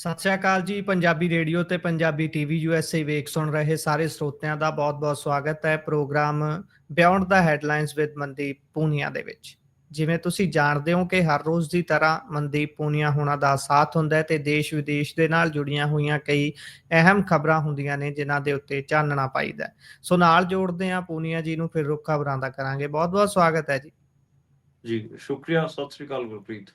ਸਤਿ ਸ਼੍ਰੀ ਅਕਾਲ ਜੀ, ਪੰਜਾਬੀ ਰੇਡੀਓ ਤੇ ਪੰਜਾਬੀ ਟੀਵੀ ਯੂਐਸਏ ਵੇਖ ਸੁਣ ਰਹੇ ਸਾਰੇ ਸਰੋਤਿਆਂ ਦਾ ਬਹੁਤ-ਬਹੁਤ ਸਵਾਗਤ ਹੈ ਪ੍ਰੋਗਰਾਮ ਬਿਯੋਂਡ ਦਾ ਹੈਡਲਾਈਨਸ ਵਿਦ ਮਨਦੀਪ ਪੂਨੀਆ ਦੇ ਵਿੱਚ। ਜਿਵੇਂ ਤੁਸੀਂ ਜਾਣਦੇ ਹੋ ਕਿ ਹਰ ਰੋਜ਼ ਦੀ ਤਰ੍ਹਾਂ ਮਨਦੀਪ ਪੂਨੀਆ ਹੋਣਾ ਦਾ ਸਾਥ ਹੁੰਦਾ ਹੈ ਤੇ ਦੇਸ਼ ਵਿਦੇਸ਼ ਦੇ ਨਾਲ ਜੁੜੀਆਂ ਹੋਈਆਂ ਕਈ ਅਹਿਮ ਖਬਰਾਂ ਹੁੰਦੀਆਂ ਨੇ ਜਿਨ੍ਹਾਂ ਦੇ ਉੱਤੇ ਚਾਨਣਾ ਪਾਈਦਾ ਹੈ। ਸੋ ਨਾਲ ਜੋੜਦੇ ਹਾਂ ਪੂਨੀਆ ਜੀ ਨੂੰ, ਫਿਰ ਰੁੱਖ ਖਬਰਾਂ ਦਾ ਕਰਾਂਗੇ। ਬਹੁਤ-ਬਹੁਤ ਸਵਾਗਤ ਹੈ ਜੀ। ਜੀ, ਸ਼ੁਕਰੀਆ। ਸਤਿ ਸ੍ਰੀ ਅਕਾਲ ਗੁਰਪ੍ਰੀਤ।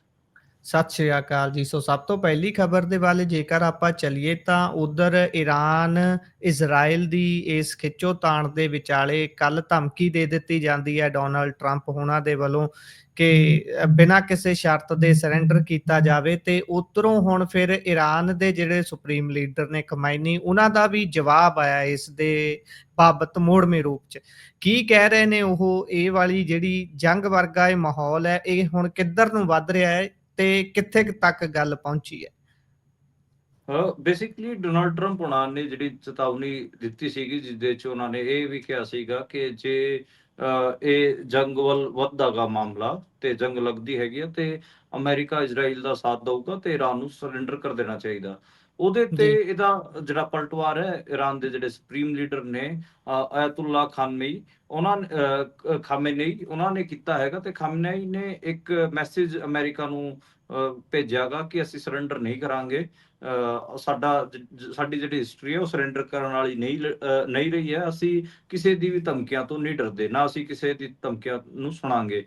ਸਤਿ ਸ਼੍ਰੀ ਅਕਾਲ ਜੀ। ਸੋ ਸਭ ਤੋਂ ਪਹਿਲੀ ਖਬਰ ਦੇ ਵੱਲ ਜੇਕਰ ਆਪਾਂ ਚੱਲੀਏ ਤਾਂ ਉਧਰ ਈਰਾਨ ਇਜ਼ਰਾਈਲ ਦੀ ਇਸ ਖਿੱਚੋਤਾਣ ਦੇ ਵਿਚਾਲੇ ਕੱਲ ਧਮਕੀ ਦੇ ਦਿੱਤੀ ਜਾਂਦੀ ਹੈ ਡੋਨਲਡ ਟਰੰਪ ਹੋਣਾ ਦੇ ਵੱਲੋਂ ਕਿ ਬਿਨਾਂ ਕਿਸੇ ਸ਼ਰਤ ਦੇ ਸਰੈਂਡਰ ਕੀਤਾ ਜਾਵੇ ਤੇ ਉਧਰੋਂ ਹੁਣ ਫਿਰ ਈਰਾਨ ਦੇ ਜਿਹੜੇ ਸੁਪਰੀਮ ਲੀਡਰ ਨੇ ਖਮੈਨੀ ਉਹਨਾਂ ਦਾ ਵੀ ਜਵਾਬ ਆਇਆ ਇਸ ਦੇ ਬਾਬਤ ਮੋੜਵੇਂ ਰੂਪ ਚ। ਕੀ ਕਹਿ ਰਹੇ ਨੇ ਉਹ? ਇਹ ਵਾਲੀ ਜਿਹੜੀ ਜੰਗ ਵਰਗਾ ਇਹ ਮਾਹੌਲ ਹੈ ਇਹ ਹੁਣ ਕਿੱਧਰ ਨੂੰ ਵੱਧ ਰਿਹਾ ਹੈ? ਤੇ ਕਿੱਥੇ ਤੱਕ ਗੱਲ ਪਹੁੰਚੀ ਹੈ? ਬੇਸਿਕਲੀ ਡੋਨਾਲਡ ਟਰੰਪ ਉਹਨਾਂ ਨੇ ਜਿਹੜੀ ਚੇਤਾਵਨੀ ਦਿੱਤੀ ਸੀਗੀ ਜਿਸ ਚ ਉਹਨਾਂ ਨੇ ਇਹ ਵੀ ਕਿਹਾ ਸੀਗਾ ਕਿ ਜੇ ਇਹ ਜੰਗ ਵੱਲ ਵੱਧਦਾਗਾ ਮਾਮਲਾ ਤੇ ਜੰਗ ਲੱਗਦੀ ਹੈਗੀ ਆ ਤੇ ਅਮਰੀਕਾ ਇਜ਼ਰਾਈਲ ਦਾ ਸਾਥ ਦਊਗਾ ਤੇ ਈਰਾਨ ਨੂੰ ਸਰੈਂਡਰ ਕਰ ਦੇਣਾ ਚਾਹੀਦਾ। ਉਹਦੇ ਤੇ। ਇਹਦਾ ਜਿਹੜਾ ਪਲਟਵਾਰ ਹੈ ਈਰਾਨ ਦੇ ਜਿਹੜੇ ਸੁਪਰੀਮ ਲੀਡਰ ਨੇ ਆਇਤੁੱਲਾ ਖਾਨਮਈ ਉਹਨਾਂ ਨੇ ਅਹ, ਕ- ਖਾਮੇਨਈ ਉਹਨਾਂ ਨੇ ਕੀਤਾ ਹੈਗਾ ਤੇ ਖਾਮੇਨਈ ਨੇ ਇੱਕ ਮੈਸੇਜ ਅਮਰੀਕਾ ਨੂੰ ਭੇਜਿਆਗਾ ਕਿ ਅਸੀਂ ਸਰੈਂਡਰ ਨਹੀਂ ਕਰਾਂਗੇ। ਸਾਡਾ ਸਾਡੀ ਜਿਹੜੀ ਹਿਸਟਰੀ ਹੈ ਉਹ ਸਰੈਂਡਰ ਕਰਨ ਵਾਲੀ ਨਹੀਂ ਨਹੀਂ ਰਹੀ ਹੈ। ਅਸੀਂ ਕਿਸੇ ਦੀ ਵੀ ਧਮਕੀਆਂ ਤੋਂ ਨਹੀਂ ਡਰਦੇ ਨਾ ਅਸੀਂ ਕਿਸੇ ਦੀ ਧਮਕੀਆਂ ਨੂੰ ਸੁਣਾਂਗੇ।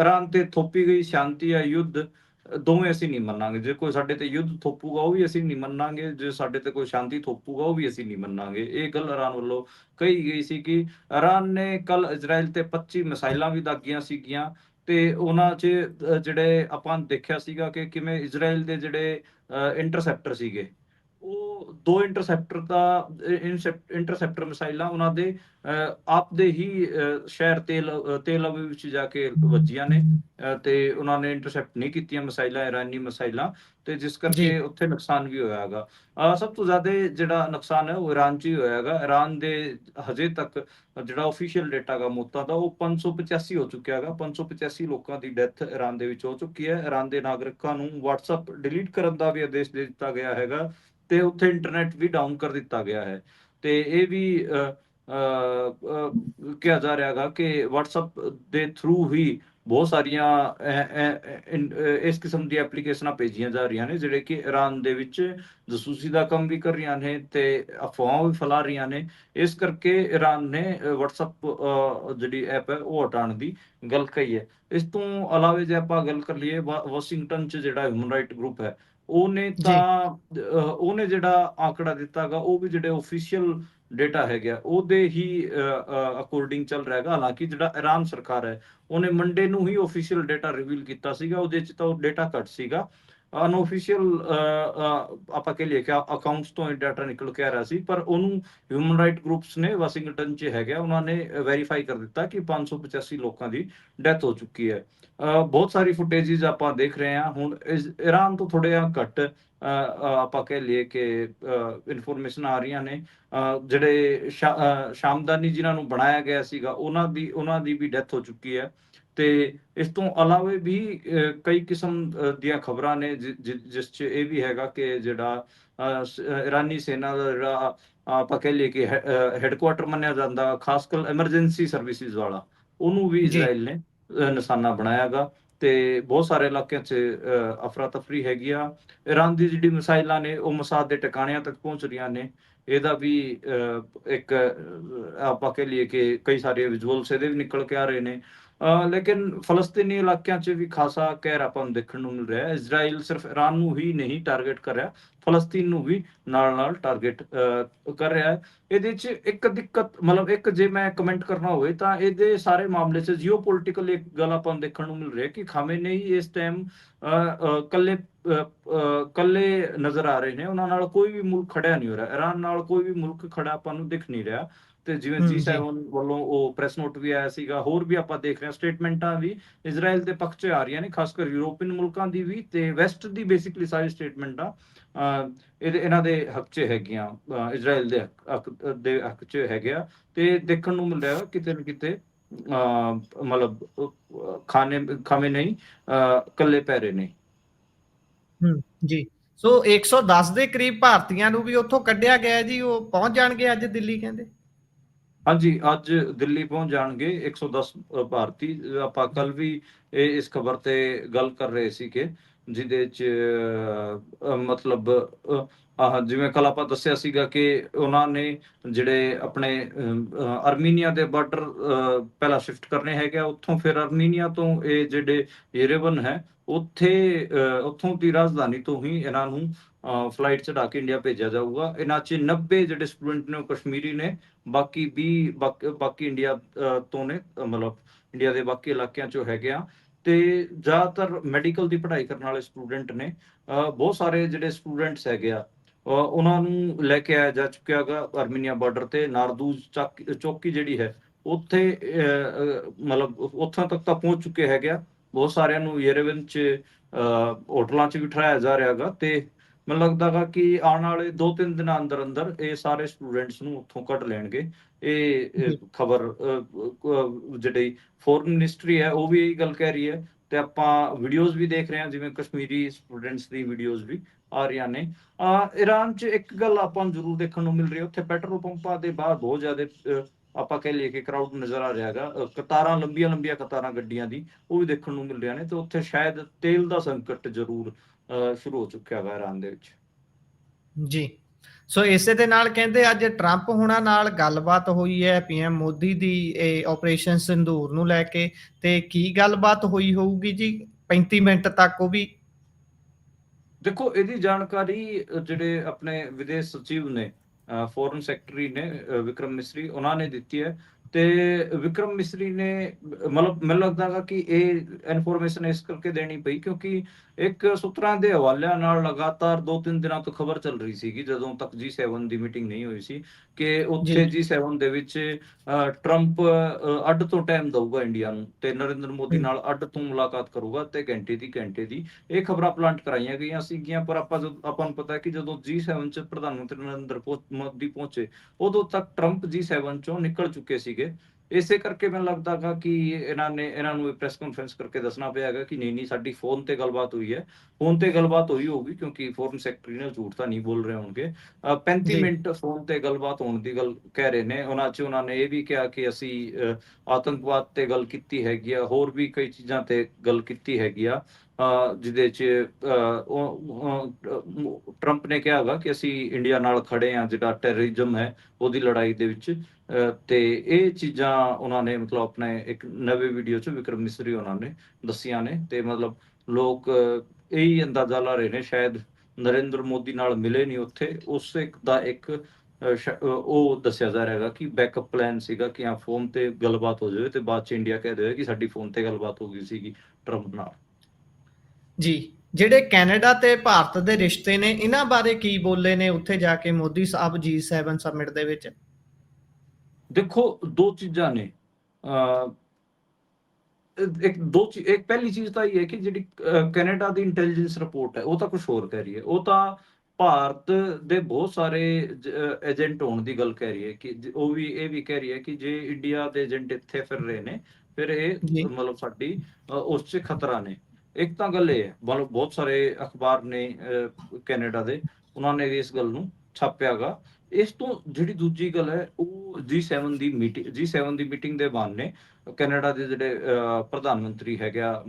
ਇਰਾਨ ਤੇ ਥੋਪੀ ਗਈ ਸ਼ਾਂਤੀ ਹੈ ਯੁੱਧ। ਦੋਵੇਂ ਅਸੀਂ ਨਹੀਂ ਮੰਨਾਂਗੇ। ਜੇ ਕੋਈ ਸਾਡੇ ਤੇ ਯੁੱਧ ਥੋਪੂਗਾ, ਉਹ ਵੀ ਅਸੀਂ ਨਹੀਂ ਮੰਨਾਂਗੇ। ਜੇ ਸਾਡੇ ਤੇ ਕੋਈ ਸ਼ਾਂਤੀ ਥੋਪੂਗਾ, ਉਹ ਵੀ ਅਸੀਂ ਨਹੀਂ ਮੰਨਾਂਗੇ। ਇਹ ਗੱਲ ਇਰਾਨ ਵੱਲੋਂ ਕਹੀ ਗਈ ਸੀ ਕਿ ਇਰਾਨ ਨੇ ਕੱਲ ਇਜ਼ਰਾਈਲ ਤੇ 25 ਮਿਸਾਈਲਾਂ ਵੀ ਦਾਗੀਆਂ ਸੀਗੀਆਂ ਤੇ ਉਹਨਾਂ 'ਚ ਜਿਹੜੇ ਆਪਾਂ ਦੇਖਿਆ ਸੀਗਾ ਕਿ ਕਿਵੇਂ ਇਜ਼ਰਾਈਲ ਦੇ ਜਿਹੜੇ ਇੰਟਰਸੈਪਟਰ ਸੀਗੇ ਉਹ ਦੋ ਇੰਟਰਸੈਪਟਰ ਦਾ ਇੰਟਰਸੈਪਟਰ ਮਿਸਾਈਲਾਂ ਉਹਨਾਂ ਦੇ ਅਹ, ਆਪ ਦੇ ਹੀ ਸ਼ਹਿਰ ਤੇਲ ਅਹ, ਤੇਲ ਅਵੀਵ ਵਿੱਚ ਜਾ ਕੇ ਵੱਜੀਆਂ ਨੇ ਤੇ ਉਹਨਾਂ ਨੇ ਇੰਟਰਸੈਪਟ ਨਹੀਂ ਕੀਤੀਆਂ ਮਿਸਾਈਲਾਂ ਇਰਾਨੀ ਮਿਸਾਈਲਾਂ ਤੇ ਜਿਸ। ਕਰਕੇ ਉੱਥੇ ਨੁਕਸਾਨ ਵੀ ਹੋਇਆ ਹੈਗਾ। ਸਭ ਤੋਂ ਜ਼ਿਆਦਾ ਜਿਹੜਾ ਨੁਕਸਾਨ ਹੈ ਉਹ ਇਰਾਨ 'ਚ ਹੀ ਹੋਇਆ ਹੈਗਾ। ਇਰਾਨ ਦੇ ਹਜੇ ਤੱਕ ਜਿਹੜਾ ਅਫੀਸ਼ੀਅਲ ਡਾਟਾ ਹੈਗਾ ਮੌਤਾਂ ਦਾ ਉਹ 585 ਹੋ ਚੁੱਕਿਆ ਹੈਗਾ। 585 ਲੋਕਾਂ ਦੀ ਡੈਥ ਇਰਾਨ ਦੇ ਵਿੱਚ ਹੋ ਚੁੱਕੀ ਹੈ। ਇਰਾਨ ਦੇ ਨਾਗਰਿਕਾਂ ਨੂੰ WhatsApp ਡਿਲੀਟ ਕਰਨ ਦਾ ਵੀ ਆਦੇਸ਼ ਦੇ ਦਿੱਤਾ ਗਿਆ ਹੈਗਾ। ਤੇ ਉੱਥੇ ਇੰਟਰਨੈਟ ਵੀ ਡਾਊਨ ਕਰ ਦਿੱਤਾ ਗਿਆ ਹੈ। ਤੇ ਇਹ ਵੀ ਕਿਹਾ ਜਾ ਰਿਹਾ ਕਿ WhatsApp ਦੇ ਥਰੂ ਹੀ ਬਹੁਤ ਸਾਰੀਆਂ ਇਸ ਕਿਸਮ ਦੀਆਂ ਐਪਲੀਕੇਸ਼ਨਾਂ ਭੇਜੀਆਂ ਜਾ ਰਹੀਆਂ ਨੇ ਜਿਹੜੇ ਕਿ ਇਰਾਨ ਦੇ ਵਿੱਚ ਜਸੂਸੀ ਦਾ ਕੰਮ ਵੀ ਕਰ ਰਹੀਆਂ ਨੇ ਤੇ ਅਫਵਾਹਾਂ ਵੀ ਫੈਲਾ ਰਹੀਆਂ ਨੇ। ਇਸ ਕਰਕੇ ਇਰਾਨ ਨੇ ਅਹ, WhatsApp ਜਿਹੜੀ ਐਪ ਹੈ ਉਹ ਹਟਾਉਣ ਦੀ ਗੱਲ ਕਹੀ ਹੈ। ਇਸ ਤੋਂ ਇਲਾਵਾ ਜੇ ਆਪਾਂ ਗੱਲ ਕਰ ਲਈਏ ਵਾ- ਵਾਸ਼ਿੰਗਟਨ 'ਚ ਜਿਹੜਾ ਹਿਊਮਨ ਰਾਈਟ ਗਰੁੱਪ ਹੈ ਉਹਨੇ। ਤਾਂ ਉਹਨੇ ਜਿਹੜਾ ਆંકੜਾ ਦਿੱਤਾਗਾ ਉਹ ਵੀ ਜਿਹੜੇ ਅਫੀਸ਼ੀਅਲ ਡਾਟਾ ਹੈਗਾ ਉਹਦੇ ਹੀ ਅਕੋਰਡਿੰਗ ਚੱਲ ਰਿਹਾ ਹੈਗਾ ਹਾਲਾਂਕਿ ਜਿਹੜਾ ਇਰਾਨ ਸਰਕਾਰ ਹੈ ਉਹਨੇ ਮੰਡੇ ਨੂੰ ਹੀ ਅਫੀਸ਼ੀਅਲ ਡਾਟਾ ਰਿਵੀਲ ਕੀਤਾ ਸੀਗਾ ਉਹਦੇ ਚ ਤਾਂ ਉਹ ਡਾਟਾ ਘੱਟ ਸੀਗਾ ਅਨਆਫੀਸ਼ੀਅਲ uh, uh, ਆਪਾਂ ਕਹਿ ਲਈਏ ਕਿ ਅਕਾਊਂਟਸ ਤੋਂ ਡਾਟਾ ਨਿਕਲ ਕੇ ਆ ਰਿਹਾ ਸੀ ਪਰ ਉਹਨੂੰ ਹਿਊਮਨ ਰਾਈਟ ਗਰੁੱਪਸ ਨੇ ਵਾਸ਼ਿੰਗਟਨ 'ਚ ਹੈਗਾ ਉਹਨਾਂ ਨੇ ਵੈਰੀਫਾਈ ਕਰ ਦਿੱਤਾ ਕਿ 585 ਲੋਕਾਂ ਦੀ ਡੈਥ ਹੋ ਚੁੱਕੀ ਹੈ। ਬਹੁਤ ਸਾਰੀ ਫੁਟੇजेस ਆਪਾਂ ਦੇਖ ਰਹੇ ਹਾਂ ਹੁਣ ਇਸ- ਈਰਾਨ ਤੋਂ ਥੋੜੇ ਜਿਹਾ ਘੱਟ ਅਹ, ਆਪਾਂ ਕਹਿ ਲਈਏ ਕਿ ਇਨਫੋਰਮੇਸ਼ਨ ਆ ਰਹੀਆਂ ਨੇ। ਜਿਹੜੇ ਸ਼ਾਮਦਾਨੀ ਜਿਨ੍ਹਾਂ ਨੂੰ ਬਣਾਇਆ ਗਿਆ ਸੀਗਾ ਉਹਨਾਂ ਦੀ ਉਹਨਾਂ ਦੀ ਵੀ ਡੈਥ ਹੋ ਚੁੱਕੀ ਹੈ। ਤੇ ਇਸ ਤੋਂ ਇਲਾਵਾ ਵੀ ਕਈ ਕਿਸਮ ਦੀਆਂ ਖਬਰਾਂ ਨੇ ਜਿਸ 'ਚ ਇਹ ਵੀ ਹੈਗਾ ਕਿ ਜਿਹੜਾ ਇਰਾਨੀ ਸੈਨਾ ਦਾ ਜਿਹੜਾ ਆਪਾਂ ਕਹਿ ਲਈਏ ਕਿ ਹੈੱਡਕੁਆਟਰ ਮੰਨਿਆ ਜਾਂਦਾ ਖਾਸ ਕਰ ਐਮਰਜੈਂਸੀ ਸਰਵਿਸਿਜ਼ ਵਾਲਾ ਉਹਨੂੰ ਵੀ। ਇਜ਼ਰਾਈਲ ਨੇ ਨਿਸ਼ਾਨਾ ਬਣਾਇਆਗਾ ਤੇ ਬਹੁਤ ਸਾਰੇ ਇਲਾਕਿਆਂ 'ਚ ਅਫਰਾ ਤਫਰੀ ਹੈਗੀ ਆ। ਇਰਾਨ ਦੀ ਜਿਹੜੀ ਮਿਸਾਈਲਾਂ ਨੇ ਉਹ ਮਸਾਦ ਦੇ ਟਿਕਾਣਿਆਂ ਤੱਕ ਪਹੁੰਚ ਰਹੀਆਂ ਨੇ। ਇਹਦਾ ਵੀ ਇੱਕ ਆਪਾਂ ਕਹਿ ਲਈਏ ਕਿ ਕਈ ਸਾਰੇ ਵਿਜ਼ੂਅਲਸ ਇਹਦੇ ਵੀ ਨਿਕਲ ਕੇ ਆ ਰਹੇ ਨੇ। ਲੇਕਿਨ ਫਲਸਤੀਨੀ ਇਲਾਕਿਆਂ 'ਚ ਵੀ ਖਾਸਾ ਕਹਿਰ ਆਪਾਂ ਨੂੰ ਦੇਖਣ ਨੂੰ ਮਿਲ ਰਿਹਾ ਹੈ। ਇਜ਼ਰਾਈਲ ਸਿਰਫ ਇਰਾਨ ਨੂੰ ਹੀ ਨਹੀਂ ਟਾਰਗੇਟ ਕਰ ਰਿਹਾ ਫਲਸਤੀਨ ਨੂੰ ਵੀ ਨਾਲ ਨਾਲ ਟਾਰਗੇਟ ਕਰ ਰਿਹਾ ਹੈ। ਇਹਦੇ 'ਚ ਇੱਕ ਦਿੱਕਤ ਮਤਲਬ ਇੱਕ ਜੇ ਮੈਂ ਕਮੈਂਟ ਕਰਨਾ ਹੋਵੇ ਤਾਂ ਇਹਦੇ ਸਾਰੇ ਮਾਮਲੇ 'ਚ ਜੀਓਪੋਲਿਟੀਕਲ ਇੱਕ ਗੱਲ ਆਪਾਂ ਨੂੰ ਦੇਖਣ ਨੂੰ ਮਿਲ ਰਹੀ ਹੈ ਕਿ ਖਾਮੇਨਈ ਇਸ ਟਾਈਮ ਕੱਲੇ ਅਹ, ਕੱਲੇ ਨਜ਼ਰ ਆ ਰਹੇ ਨੇ। ਉਹਨਾਂ ਨਾਲ ਕੋਈ ਵੀ ਮੁਲਕ ਖੜਿਆ ਨਹੀਂ ਹੋ ਰਿਹਾ। ਈਰਾਨ ਨਾਲ ਕੋਈ ਵੀ ਮੁਲਕ ਖੜਾ ਆਪਾਂ ਨੂੰ ਦਿਖ ਨਹੀਂ ਰਿਹਾ। ਤੇ ਜਿਵੇਂ ਹਮ, ਜੀ। G7 ਵੱਲੋਂ ਉਹ ਪ੍ਰੈਸ ਨੋਟ ਵੀ ਆਇਆ ਸੀਗਾ ਹੋਰ ਵੀ ਆਪਾਂ ਦੇਖ ਰਹੇ ਹਾਂ ਸਟੇਟਮੈਂਟਾਂ ਵੀ। ਇਜ਼ਰਾਈਲ ਦੇ ਪੱਖ 'ਚ ਆ ਰਹੀਆਂ ਨੇ ਖਾਸ ਕਰ ਯੂਰੋਪੀਅਨ ਮੁਲਕਾਂ ਦੀ ਵੀ ਤੇ ਵੈਸਟ ਦੀ ਬੇਸਿਕਲੀ ਸਾਰੀ ਸਟੇਟਮੈਂਟਾਂ ਇਹਨਾਂ ਦੇ ਹੱਕ 'ਚ ਹੈਗੀਆਂ ਇਜ਼ਰਾਈਲ ਦੇ ਹੱਕ- ਦੇ ਹੱਕ 'ਚ ਹੈਗਿਆ ਤੇ ਦੇਖਣ ਨੂੰ ਮਿਲ ਰਿਹਾ ਕਿਤੇ ਨਾ ਕਿਤੇ ਮਤਲਬ ਖਾਨੇ ਖਾਮੇ ਨਹੀਂ ਕੱਲੇ ਪੈਰੇ ਨੇ। ਹੂੰ ਜੀ। ਸੋ 110 ਦੇ ਕਰੀਬ ਭਾਰਤੀਆਂ ਨੂੰ ਵੀ ਉੱਥੋਂ ਕੱਢਿਆ ਗਿਆ ਜੀ ਉਹ ਪਹੁੰਚ ਜਾਣਗੇ ਅੱਜ ਦਿੱਲੀ ਕਹਿੰਦੇ। ਹਾਂਜੀ ਅੱਜ ਦਿੱਲੀ ਪਹੁੰਚ ਜਾਣਗੇ 110 ਅ, ਭਾਰਤੀ। ਆਪਾਂ ਕੱਲ ਵੀ ਇਹ ਇਸ ਖਬਰ ਤੇ ਗੱਲ ਕਰ ਰਹੇ ਸੀ ਕਿ ਜਿਹਦੇ ਚ ਮਤਲਬ ਆਹ ਜਿਵੇਂ ਕੱਲ ਆਪਾਂ ਦੱਸਿਆ ਸੀਗਾ ਕਿ ਉਹਨਾਂ ਨੇ ਜਿਹੜੇ ਆਪਣੇ ਅ, ਅਰਮੀਨੀਆ ਦੇ ਬਾਰਡਰ ਪਹਿਲਾਂ ਸ਼ਿਫਟ ਕਰਨੇ ਹੈਗੇ ਆ, ਉੱਥੋਂ ਫਿਰ ਅਰਮੀਨੀਆ ਤੋਂ ਇਹ ਜਿਹੜੇ ਯੇਰੇਵਨ ਹੈ ਉੱਥੇ ਅ, ਉੱਥੋਂ ਦੀ ਰਾਜਧਾਨੀ ਤੋਂ ਹੀ ਇਹਨਾਂ ਨੂੰ ਫਲਾਈਟ ਚੜਾ ਕੇ ਇੰਡੀਆ ਭੇਜਿਆ ਜਾਊਗਾ। ਇਹਨਾਂ 'ਚ 90 ਜਿਹੜੇ ਸਟੂਡੈਂਟ ਨੇ ਉਹ ਕਸ਼ਮੀਰੀ ਨੇ, ਬਾਕੀ 20 ਬਾਕੀ ਬਾਕੀ ਇੰਡੀਆ ਤੋਂ ਨੇ ਮਤਲਬ ਇੰਡੀਆ ਦੇ ਬਾਕੀ ਇਲਾਕਿਆਂ ਚੋਂ ਹੈਗੇ ਆ। ਤੇ ਜ਼ਿਆਦਾਤਰ ਮੈਡੀਕਲ ਦੀ ਪੜ੍ਹਾਈ ਕਰਨ ਵਾਲੇ ਸਟੂਡੈਂਟ ਨੇ ਬਹੁਤ ਸਾਰੇ ਜਿਹੜੇ ਸਟੂਡੈਂਟਸ ਹੈਗੇ ਆ ਉਹਨਾਂ ਨੂੰ ਲੈ ਕੇ ਆਇਆ ਜਾ ਚੁੱਕਿਆ ਹੈਗਾ ਅਰਮੀਨੀਆ ਬਾਰਡਰ ਤੇ। ਨਾਰਦੂਜ਼ ਚੱਕ- ਚੌਕੀ ਜਿਹੜੀ ਹੈ, ਉੱਥੇ ਮਤਲਬ ਉੱਥੋਂ ਤੱਕ ਤਾਂ ਪਹੁੰਚ ਚੁੱਕੇ ਹੈਗੇ ਆ। ਬਹੁਤ ਸਾਰਿਆਂ ਨੂੰ ਯੇਰੇਵਨ ਚ ਹੋਟਲਾਂ 'ਚ ਵੀ ਠਹਿਰਾਇਆ ਜਾ ਰਿਹਾ ਹੈਗਾ ਤੇ ਮੈਨੂੰ ਲੱਗਦਾ ਗਾ ਕਿ ਆਉਣ ਵਾਲੇ 2-3 ਦਿਨਾਂ ਅੰਦਰ ਅੰਦਰ ਇਹ ਸਾਰੇ ਸਟੂਡੈਂਟਸ ਨੂੰ ਉੱਥੋਂ ਕੱਢ ਲੈਣਗੇ। ਇਹ। ਖਬਰ ਜਿਹੜੀ ਫੋਰਨ ਮਿਨਿਸਟਰੀ ਹੈ ਉਹ ਵੀ ਇਹੀ ਗੱਲ ਕਹਿ ਰਹੀ ਹੈ ਤੇ ਆਪਾਂ ਵੀਡੀਓਜ਼ ਵੀ ਦੇਖ ਰਹੇ ਹਾਂ ਜਿਵੇਂ ਕਸ਼ਮੀਰੀ ਸਟੂਡੈਂਟਸ ਦੀ ਵੀਡੀਓਜ਼ ਵੀ ਆ ਰਹੀਆਂ ਨੇ। ਆ ਈਰਾਨ 'ਚ ਇੱਕ ਗੱਲ ਆਪਾਂ ਨੂੰ ਜ਼ਰੂਰ ਦੇਖਣ ਨੂੰ ਮਿਲ ਰਹੀ ਹੈ ਉੱਥੇ ਪੈਟਰੋਲ ਪੰਪਾਂ ਦੇ ਬਾਹਰ ਬਹੁਤ ਜ਼ਿਆਦਾ ਆਪਾਂ ਕਹਿ ਲਈਏ ਕਿ ਕਰਾਊਡ ਨਜ਼ਰ ਆ ਰਿਹਾ ਹੈਗਾ। ਕਤਾਰਾਂ ਲੰਬੀਆਂ ਲੰਬੀਆਂ ਕਤਾਰਾਂ ਗੱਡੀਆਂ ਦੀ ਉਹ ਵੀ ਦੇਖਣ ਨੂੰ ਮਿਲ ਰਹੀਆਂ ਨੇ ਤੇ ਉੱਥੇ ਸ਼ਾਇਦ ਤੇਲ ਦਾ ਸੰਕਟ ਜ਼ਰੂਰ ਸ਼ੁਰੂ ਹੋ ਚੁੱਕਿਆ ਹੈਗਾ ਈਰਾਨ ਦੇ ਵਿੱਚ। ਜੀ। ਸੋ ਇਸੇ ਦੇ ਨਾਲ ਕਹਿੰਦੇ ਅੱਜ ਟਰੰਪ ਹੁਣਾਂ ਨਾਲ ਗੱਲਬਾਤ ਹੋਈ ਹੈ ਪੀਐਮ ਮੋਦੀ ਦੀ ਇਹ ਆਪਰੇਸ਼ਨ ਸਿੰਦੂਰ ਨੂੰ ਲੈ ਕੇ। ਤੇ ਕੀ ਗੱਲਬਾਤ ਹੋਈ ਹੋਊਗੀ ਜੀ? 35 ਮਿੰਟ ਤੱਕ ਉਹ ਵੀ। ਦੇਖੋ ਇਹਦੀ ਜਾਣਕਾਰੀ ਜਿਹੜੇ ਆਪਣੇ ਵਿਦੇਸ਼ ਸਚਿਵ ਨੇ ਫੋਰਨ ਸੈਕਟਰੀ ਨੇ ਵਿਕਰਮ ਮਿਸਰੀ ਉਹਨਾਂ ਨੇ ਦਿੱਤੀ ਹੈ। ਤੇ ਵਿਕਰਮ ਮਿਸਰੀ ਨੇ, ਮਤਲਬ ਮੈਨੂੰ ਲੱਗਦਾ ਹੈਗਾ ਕਿ ਇਹ ਇਨਫੋਰਮੇਸ਼ਨ ਇਸ ਕਰਕੇ ਦੇਣੀ ਪਈ ਕਿਉਂਕਿ ਇੱਕ ਸੂਤਰਾਂ ਦੇ ਹਵਾਲਿਆਂ ਨਾਲ ਲਗਾਤਾਰ 2-3 ਦਿਨਾਂ ਤੋਂ ਖਬਰ ਚੱਲ ਰਹੀ ਸੀਗੀ, ਜਦੋਂ ਤੱਕ G7 ਦੀ ਮੀਟਿੰਗ ਨਹੀਂ ਹੋਈ ਸੀ। ਕਿ ਉੱਥੇ ਜੀ। G7 ਦੇ ਵਿੱਚ ਟਰੰਪ ਅੱਡ ਤੋਂ ਟਾਈਮ ਦਊਗਾ ਇੰਡੀਆ ਨੂੰ ਤੇ ਨਰਿੰਦਰ ਮੋਦੀ। ਨਾਲ ਅੱਡ ਤੋਂ ਮੁਲਾਕਾਤ ਕਰੂਗਾ ਤੇ ਘੰਟੇ ਦੀ ਘੰਟੇ ਦੀ ਇਹ ਖਬਰਾਂ ਪਲਾਂਟ ਕਰਾਈਆਂ ਗਈਆਂ ਸੀਗੀਆਂ ਪਰ ਆਪਾਂ ਜਦ ਆਪਾਂ ਨੂੰ ਪਤਾ ਹੈ ਕਿ ਜਦੋਂ G7 ਚ ਪ੍ਰਧਾਨ ਮੰਤਰੀ ਨਰਿੰਦਰ ਮੋਦੀ ਪਹੁੰਚੇ ਉਦੋਂ ਤੱਕ ਟਰੰਪ G7 ਚੋਂ ਨਿਕਲ ਚੁੱਕੇ ਸੀਗੇ ਇਸੇ ਕਰਕੇ ਮੈਨੂੰ ਲੱਗਦਾ ਗਾ ਕਿ ਇਹਨਾਂ ਨੇ ਇਹਨਾਂ ਨੂੰ ਪ੍ਰੈਸ ਕਾਨਫਰੰਸ ਕਰਕੇ ਦੱਸਣਾ ਪਿਆ ਹੈਗਾ ਕਿ ਨਹੀਂ ਨਹੀਂ ਸਾਡੀ ਫੋਨ ਤੇ ਗੱਲਬਾਤ ਹੋਈ ਹੈ। ਫੋਨ ਤੇ ਗੱਲਬਾਤ ਹੋਈ ਹੋਊਗੀ ਕਿਉਂਕਿ ਫੋਰਨ ਸੈਕਟਰੀ ਨੇ ਝੂਠ ਤਾਂ ਨਹੀਂ ਬੋਲ ਰਹੇ ਹੋਣਗੇ। ਅ, 35 ਜੀ। ਮਿੰਟ ਫੋਨ ਤੇ ਗੱਲਬਾਤ ਹੋਣ ਦੀ ਗੱਲ ਕਹਿ ਰਹੇ ਨੇ। ਉਹਨਾਂ 'ਚ ਉਹਨਾਂ ਨੇ ਇਹ ਵੀ ਕਿਹਾ ਕਿ ਅਸੀਂ ਆਤੰਕਵਾਦ ਤੇ ਗੱਲ ਕੀਤੀ ਹੈਗੀ ਆ ਹੋਰ ਵੀ ਕਈ ਚੀਜ਼ਾਂ ਤੇ ਗੱਲ ਕੀਤੀ ਹੈਗੀ ਆ। ਜਿਹਦੇ 'ਚ ਅ, ਟਰੰਪ ਨੇ ਕਿਹਾ ਹੈਗਾ ਕਿ ਅਸੀਂ ਇੰਡੀਆ ਨਾਲ ਖੜੇ ਆ ਜਿਹੜਾ ਟੈਰਰਿਜ਼ਮ ਹੈ ਉਹਦੀ ਲੜਾਈ ਦੇ ਵਿੱਚ। ਤੇ ਇਹ ਚੀਜ਼ਾਂ ਉਹਨਾਂ ਨੇ ਮਤਲਬ ਆਪਣੇ ਇੱਕ ਨਵੇਂ ਵੀਡੀਓ 'ਚ ਵਿਕਰਮ ਮਿਸਰੀ ਉਹਨਾਂ ਨੇ ਦੱਸੀਆਂ ਨੇ। ਤੇ ਮਤਲਬ ਲੋਕ ਇਹੀ ਅੰਦਾਜ਼ਾ ਲਾ ਰਹੇ ਨੇ ਸ਼ਾਇਦ ਨਰਿੰਦਰ ਮੋਦੀ ਨਾਲ ਮਿਲੇ ਨਹੀਂ ਉੱਥੇ। ਉਸ ਇੱਕ ਦਾ ਇੱਕ ਉਹ ਦੱਸਿਆ ਜਾ ਰਿਹਾ ਹੈਗਾ ਕਿ ਬੈਕਅਪ ਪਲਾਨ ਸੀਗਾ ਕਿ ਹਾਂ ਫੋਨ ਤੇ ਗੱਲਬਾਤ ਹੋ ਜਾਵੇ ਤੇ ਬਾਅਦ ਚ ਇੰਡੀਆ ਕਹਿ ਦੇਵੇ ਕਿ ਸਾਡੀ ਫੋਨ ਤੇ ਗੱਲਬਾਤ ਹੋ ਗਈ ਸੀਗੀ ਟਰੰਪ ਨਾਲ। ਜੀ ਜਿਹੜੇ ਕੈਨੇਡਾ ਤੇ ਭਾਰਤ ਦੇ ਰਿਸ਼ਤੇ ਨੇ ਇਹਨਾਂ ਬਾਰੇ ਕੀ ਬੋਲੇ ਨੇ ਉੱਥੇ ਜਾ ਕੇ ਮੋਦੀ ਸਾਹਿਬ G7 ਸਮਿਟ ਦੇ ਵਿੱਚ? ਦੇਖੋ ਦੋ ਚੀਜ਼ਾਂ ਨੇ। ਇੱਕ ਦੋ ਇੱਕ ਪਹਿਲੀ ਚੀਜ਼ ਤਾਂ ਇਹ ਹੈ ਕਿ ਜਿਹੜੀ ਕੈਨੇਡਾ ਦੀ ਇੰਟੈਲੀਜੈਂਸ ਰਿਪੋਰਟ ਹੈ ਉਹ ਤਾਂ ਕੁਝ ਹੋਰ ਕਹਿ ਰਹੀ ਹੈ। ਉਹ ਤਾਂ ਭਾਰਤ ਦੇ ਬਹੁਤ ਸਾਰੇ ਏਜੰਟ ਹੋਣ ਦੀ ਗੱਲ ਕਹਿ ਰਹੀ ਹੈ ਕਿ ਉਹ ਵੀ ਇਹ ਵੀ ਕਹਿ ਰਹੀ ਹੈ ਕਿ ਜੇ ਇੰਡੀਆ ਦੇ ਏਜੰਟ ਇੱਥੇ ਫਿਰ ਰਹੇ ਨੇ ਫਿਰ ਇਹ। ਮਤਲਬ ਸਾਡੀ ਉਸ 'ਚ ਖਤਰਾ ਨੇ। ਇੱਕ ਤਾਂ ਗੱਲ ਇਹ ਹੈ ਬਹੁਤ ਸਾਰੇ ਅਖਬਾਰ ਨੇ ਕੈਨੇਡਾ ਦੇ ਉਹਨਾਂ ਨੇ ਵੀ ਇਸ ਗੱਲ ਨੂੰ ਛਾਪਿਆਗਾ ਇਸ ਤੋਂ ਜਿਹੜੀ ਦੂਜੀ ਗੱਲ ਹੈ ਉਹ G7 ਦੀ ਮੀਟਿੰਗ G7 ਦੀ ਮੀਟਿੰਗ ਦੇ ਬਾਅਦ ਕੈਨੇਡਾ ਦੇ ਜਿਹੜੇ ਅਹ, ਪ੍ਰਧਾਨ ਮੰਤਰੀ ਹੈਗੇ ਆ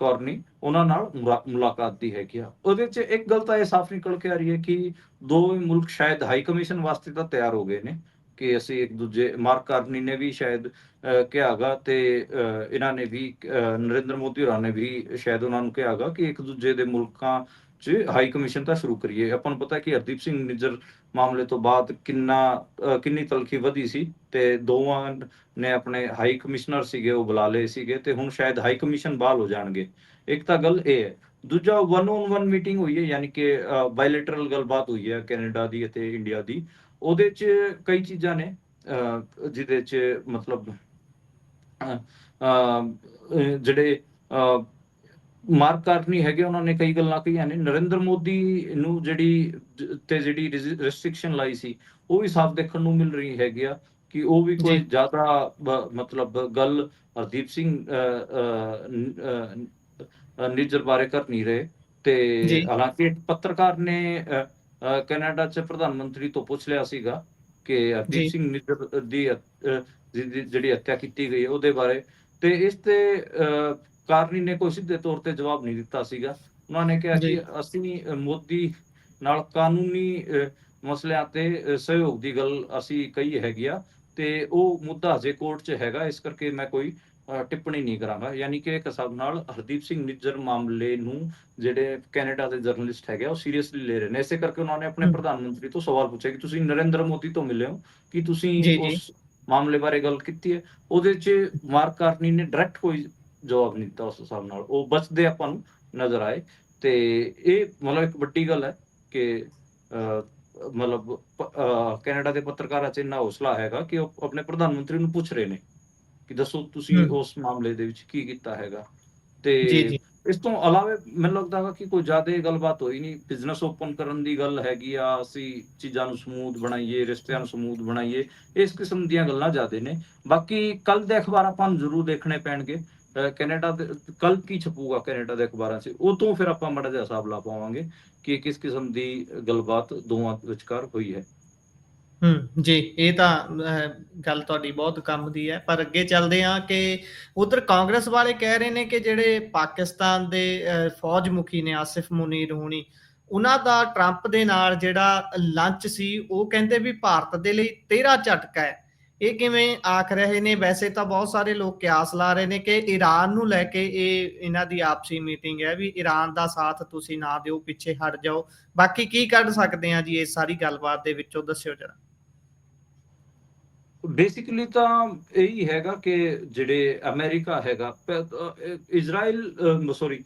ਕੌਰਨੀ ਉਹਨਾਂ ਨਾਲ ਮੁਲਾ- ਮੁਲਾਕਾਤ ਦੀ ਹੈਗੀ ਆ। ਉਹਦੇ 'ਚ ਇੱਕ ਗੱਲ ਤਾਂ ਇਹ ਸਾਫ਼ ਨਿਕਲ ਕੇ ਆ ਰਹੀ ਹੈ ਕਿ ਦੋ ਮੁਲਕ ਸ਼ਾਇਦ ਹਾਈ ਕਮਿਸ਼ਨ ਵਾਸਤੇ ਤਾਂ ਤਿਆਰ ਹੋ ਗਏ ਨੇ ਕਿ ਅਸੀਂ ਇੱਕ ਦੂਜੇ, ਮਾਰਕ ਕਾਰਨੀ ਨੇ ਵੀ ਸ਼ਾਇਦ ਕਿਹਾਗਾ ਤੇ ਇਹਨਾਂ ਨੇ ਵੀ ਨਰਿੰਦਰ ਮੋਦੀ ਹੋਰਾਂ ਨੇ ਵੀ ਸ਼ਾਇਦ ਉਹਨਾਂ ਨੂੰ ਕਿਹਾਗਾ ਕਿ ਇੱਕ ਦੂਜੇ ਦੇ ਮੁਲਕਾਂ 'ਚ ਹਾਈ ਕਮਿਸ਼ਨ ਤਾਂ ਸ਼ੁਰੂ ਕਰੀਏ। ਆਪਾਂ ਨੂੰ ਪਤਾ ਕਿ ਹਰਦੀਪ ਸਿੰਘ ਨਿੱਜਰ ਮਾਮਲੇ ਤੋਂ ਬਾਅਦ ਕਿੰਨਾ ਕਿੰਨੀ ਤਲਖੀ ਵਧੀ ਸੀ ਤੇ ਦੋਵਾਂ ਨੇ ਆਪਣੇ ਹਾਈ ਕਮਿਸ਼ਨਰ ਸੀਗੇ, ਉਹ ਬੁਲਾ ਲਏ ਸੀਗੇ ਤੇ ਹੁਣ ਸ਼ਾਇਦ ਹਾਈ ਕਮਿਸ਼ਨ ਬਹਾਲ ਹੋ ਜਾਣਗੇ। ਇੱਕ ਤਾਂ ਗੱਲ ਇਹ ਹੈ, ਦੂਜਾ ਵਨ ਔਨ ਵਨ ਮੀਟਿੰਗ ਹੋਈ ਹੈ, ਯਾਨੀ ਕਿ ਬਾਇਲੇਟਰਲ ਗੱਲਬਾਤ ਹੋਈ ਹੈ ਕੈਨੇਡਾ ਦੀ ਅਤੇ ਇੰਡੀਆ ਦੀ। ਉਹਦੇ 'ਚ ਕਈ ਚੀਜ਼ਾਂ ਨੇ ਜਿਹਦੇ 'ਚ ਮਤਲਬ ਜਿਹੜੇ ਮਾਰਕ ਕਾਰਨੀ ਹੈਗੇ ਉਹਨਾਂ ਨੇ ਕਈ ਗੱਲਾਂ ਕਹੀਆਂ ਨੇ ਨਰਿੰਦਰ ਮੋਦੀ ਨੂੰ ਜਿਹੜੀ ਤੇ ਜਿਹੜੀ ਰੈਸਟ੍ਰਿਕਸ਼ਨ ਲਾਈ ਸੀ ਉਹ ਵੀ ਸਾਫ਼ ਦੇਖਣ ਨੂੰ ਮਿਲ ਰਹੀ ਹੈਗੀ ਆ ਕਿ ਉਹ ਵੀ ਕੋਈ। ਜ਼ਿਆਦਾ ਮਤਲਬ ਗੱਲ ਹਰਦੀਪ ਸਿੰਘ ਨਿੱਜਰ ਬਾਰੇ ਕਰ ਨਹੀਂ ਰਹੇ ਤੇ। ਹਾਲਾਂਕਿ ਇੱਕ ਪੱਤਰਕਾਰ ਨੇ ਕੈਨੇਡਾ 'ਚ ਪ੍ਰਧਾਨ ਮੰਤਰੀ ਤੋਂ ਪੁੱਛ ਲਿਆ ਸੀਗਾ ਕਿ। ਹਰਦੀਪ ਸਿੰਘ ਨਿੱਜਰ ਦੀ ਜਿਹੜੀ ਹੱਤਿਆ ਕੀਤੀ ਗਈ ਉਹਦੇ ਬਾਰੇ ਤੇ ਇਸ ਤੇ ਕਾਰਨੀ ਨੇ ਕੋਈ ਸਿੱਧੇ ਤੌਰ ਤੇ ਜਵਾਬ ਨਹੀਂ ਦਿੱਤਾ ਸੀਗਾ ਉਹਨਾਂ ਨੇ ਕਿਹਾ ਜੀ। ਕਿ ਅਸੀਂ ਮੋਦੀ ਨਾਲ ਕਾਨੂੰਨੀ ਮਸਲਿਆਂ ਤੇ ਸਹਿਯੋਗ ਦੀ ਗੱਲ ਅਸੀਂ ਕਹੀ ਹੈਗੀ ਆ ਤੇ ਉਹ ਮੁੱਦਾ ਹਜੇ ਕੋਰਟ 'ਚ ਹੈਗਾ ਇਸ ਕਰਕੇ ਮੈਂ ਕੋਈ ਟਿੱਪਣੀ ਨਹੀਂ ਕਰਾਂਗਾ। ਯਾਨੀ ਕਿ ਇੱਕ ਹਿਸਾਬ ਨਾਲ ਹਰਦੀਪ ਸਿੰਘ ਨਿੱਜਰ ਮਾਮਲੇ ਨੂੰ ਜਿਹੜੇ ਕੈਨੇਡਾ ਦੇ ਜਰਨਲਿਸਟ ਹੈਗੇ ਉਹ ਸੀਰੀਅਸਲੀ ਲੈ ਰਹੇ ਨੇ। ਇਸੇ ਕਰਕੇ ਉਹਨਾਂ ਨੇ ਆਪਣੇ। ਪ੍ਰਧਾਨ ਮੰਤਰੀ ਤੋਂ ਸਵਾਲ ਪੁੱਛਿਆ ਕਿ ਤੁਸੀਂ ਨਰਿੰਦਰ ਮੋਦੀ ਤੋਂ ਮਿਲੇ ਹੋ? ਕਿ ਤੁਸੀਂ। ਉਸ ਮਾਮਲੇ ਬਾਰੇ ਗੱਲ ਕੀਤੀ ਹੈ? ਉਹਦੇ 'ਚ ਮਾਰਕ ਕਾਰਨੀ ਨੇ ਡਾਇਰੈਕਟ ਕੋਈ ਜਵਾਬ ਨਹੀਂ ਦਿੱਤਾ ਉਸ ਹਿਸਾਬ ਨਾਲ। ਉਹ ਬਚਦੇ ਆਪਾਂ ਨੂੰ ਨਜ਼ਰ ਆਏ। ਤੇ ਇਹ ਮਤਲਬ ਇੱਕ ਵੱਡੀ ਗੱਲ ਹੈ ਕਿ ਮਤਲਬ ਕੈਨੇਡਾ ਦੇ ਪੱਤਰਕਾਰਾਂ 'ਚ ਇੰਨਾ ਹੌਸਲਾ ਹੈਗਾ ਕਿ ਉਹ ਆਪਣੇ ਪ੍ਰਧਾਨ ਮੰਤਰੀ ਨੂੰ ਪੁੱਛ ਰਹੇ ਨੇ। ਕਿ ਦੱਸੋ ਤੁਸੀਂ। ਉਸ ਮਾਮਲੇ ਦੇ ਵਿੱਚ ਕੀ ਕੀਤਾ ਹੈਗਾ? ਤੇ ਇਸ ਤੋਂ ਇਲਾਵਾ ਮੈਨੂੰ ਲੱਗਦਾ ਹੈ ਕਿ ਕੋਈ ਜ਼ਿਆਦਾ ਗੱਲਬਾਤ ਹੋਈ ਨਹੀਂ। ਬਿਜ਼ਨਸ ਓਪਨ ਕਰਨ ਦੀ ਗੱਲ ਹੈਗੀ ਆ ਅਸੀਂ ਚੀਜ਼ਾਂ ਨੂੰ ਸਮੂਥ ਬਣਾਈਏ ਰਿਸ਼ਤਿਆਂ ਨੂੰ ਸਮੂਥ ਬਣਾਈਏ ਇਸ ਕਿਸਮ ਦੀਆਂ ਗੱਲਾਂ ਜ਼ਿਆਦੇ ਨੇ। ਬਾਕੀ ਕੱਲ ਦੇ ਅਖਬਾਰ ਆਪਾਂ ਨੂੰ ਜ਼ਰੂਰ ਦੇਖਣੇ ਪੈਣਗੇ। ਕੈਨੇਡਾ ਦੇ ਕੱਲ ਕੀ ਛਪੂਗਾ ਕੈਨੇਡਾ ਦੇ ਅਖਬਾਰਾਂ 'ਚ? ਉਹ ਤੋਂ ਫਿਰ ਆਪਾਂ ਮੜਾ ਜਿਹਾ ਹਿਸਾਬ ਲਾ ਪਾਵਾਂਗੇ ਕਿ ਕਿਸ ਕਿਸਮ ਦੀ ਗੱਲਬਾਤ ਦੋਵਾਂ ਵਿਚਕਾਰ ਹੋਈ ਹੈ। ਹੂੰ ਜੀ ਇਹ ਤਾਂ ਅਹ, ਗੱਲ ਤੁਹਾਡੀ ਬਹੁਤ ਕੰਮ ਦੀ ਹੈ ਪਰ ਅੱਗੇ ਚੱਲਦੇ ਹਾਂ ਕਿ ਉਧਰ ਕਾਂਗਰਸ ਵਾਲੇ ਕਹਿ ਰਹੇ ਨੇ ਕਿ ਜਿਹੜੇ ਪਾਕਿਸਤਾਨ ਦੇ ਅਹ, ਫੌਜ ਮੁਖੀ ਨੇ ਆਸਿਫ ਮੁਨੀਰ ਹੋਣੀ ਉਹਨਾਂ ਦਾ ਟਰੰਪ ਦੇ ਨਾਲ ਜਿਹੜਾ ਲੰਚ ਸੀ ਉਹ ਕਹਿੰਦੇ ਵੀ ਭਾਰਤ ਦੇ ਲਈ ਤੇਰਾ ਝਟਕਾ ਹੈ। ਇਹ ਕਿਵੇਂ ਆਖ ਰਹੇ ਨੇ? ਵੈਸੇ ਤਾਂ ਬਹੁਤ ਸਾਰੇ ਲੋਕ ਕਿਆਸ ਲਾ ਰਹੇ ਨੇ ਕਿ ਈਰਾਨ ਨੂੰ ਲੈ ਕੇ ਇਹ ਇਹਨਾਂ ਦੀ ਆਪਸੀ ਮੀਟਿੰਗ ਹੈ ਵੀ ਈਰਾਨ ਦਾ ਸਾਥ ਤੁਸੀਂ ਨਾ ਦਿਓ ਪਿੱਛੇ ਹਟ ਜਾਓ। ਬਾਕੀ ਕੀ ਕੱਢ ਸਕਦੇ ਆ ਜੀ ਇਸ ਸਾਰੀ ਗੱਲਬਾਤ ਦੇ ਵਿੱਚੋਂ ਦੱਸਿਓ ਜਰਾ। ਬੇਸਿਕਲੀ ਤਾਂ ਇਹੀ ਹੈਗਾ ਕਿ ਜਿਹੜੇ ਅਮਰੀਕਾ ਹੈਗਾ ਇਜ਼ਰਾਈਲ ਸੌਰੀ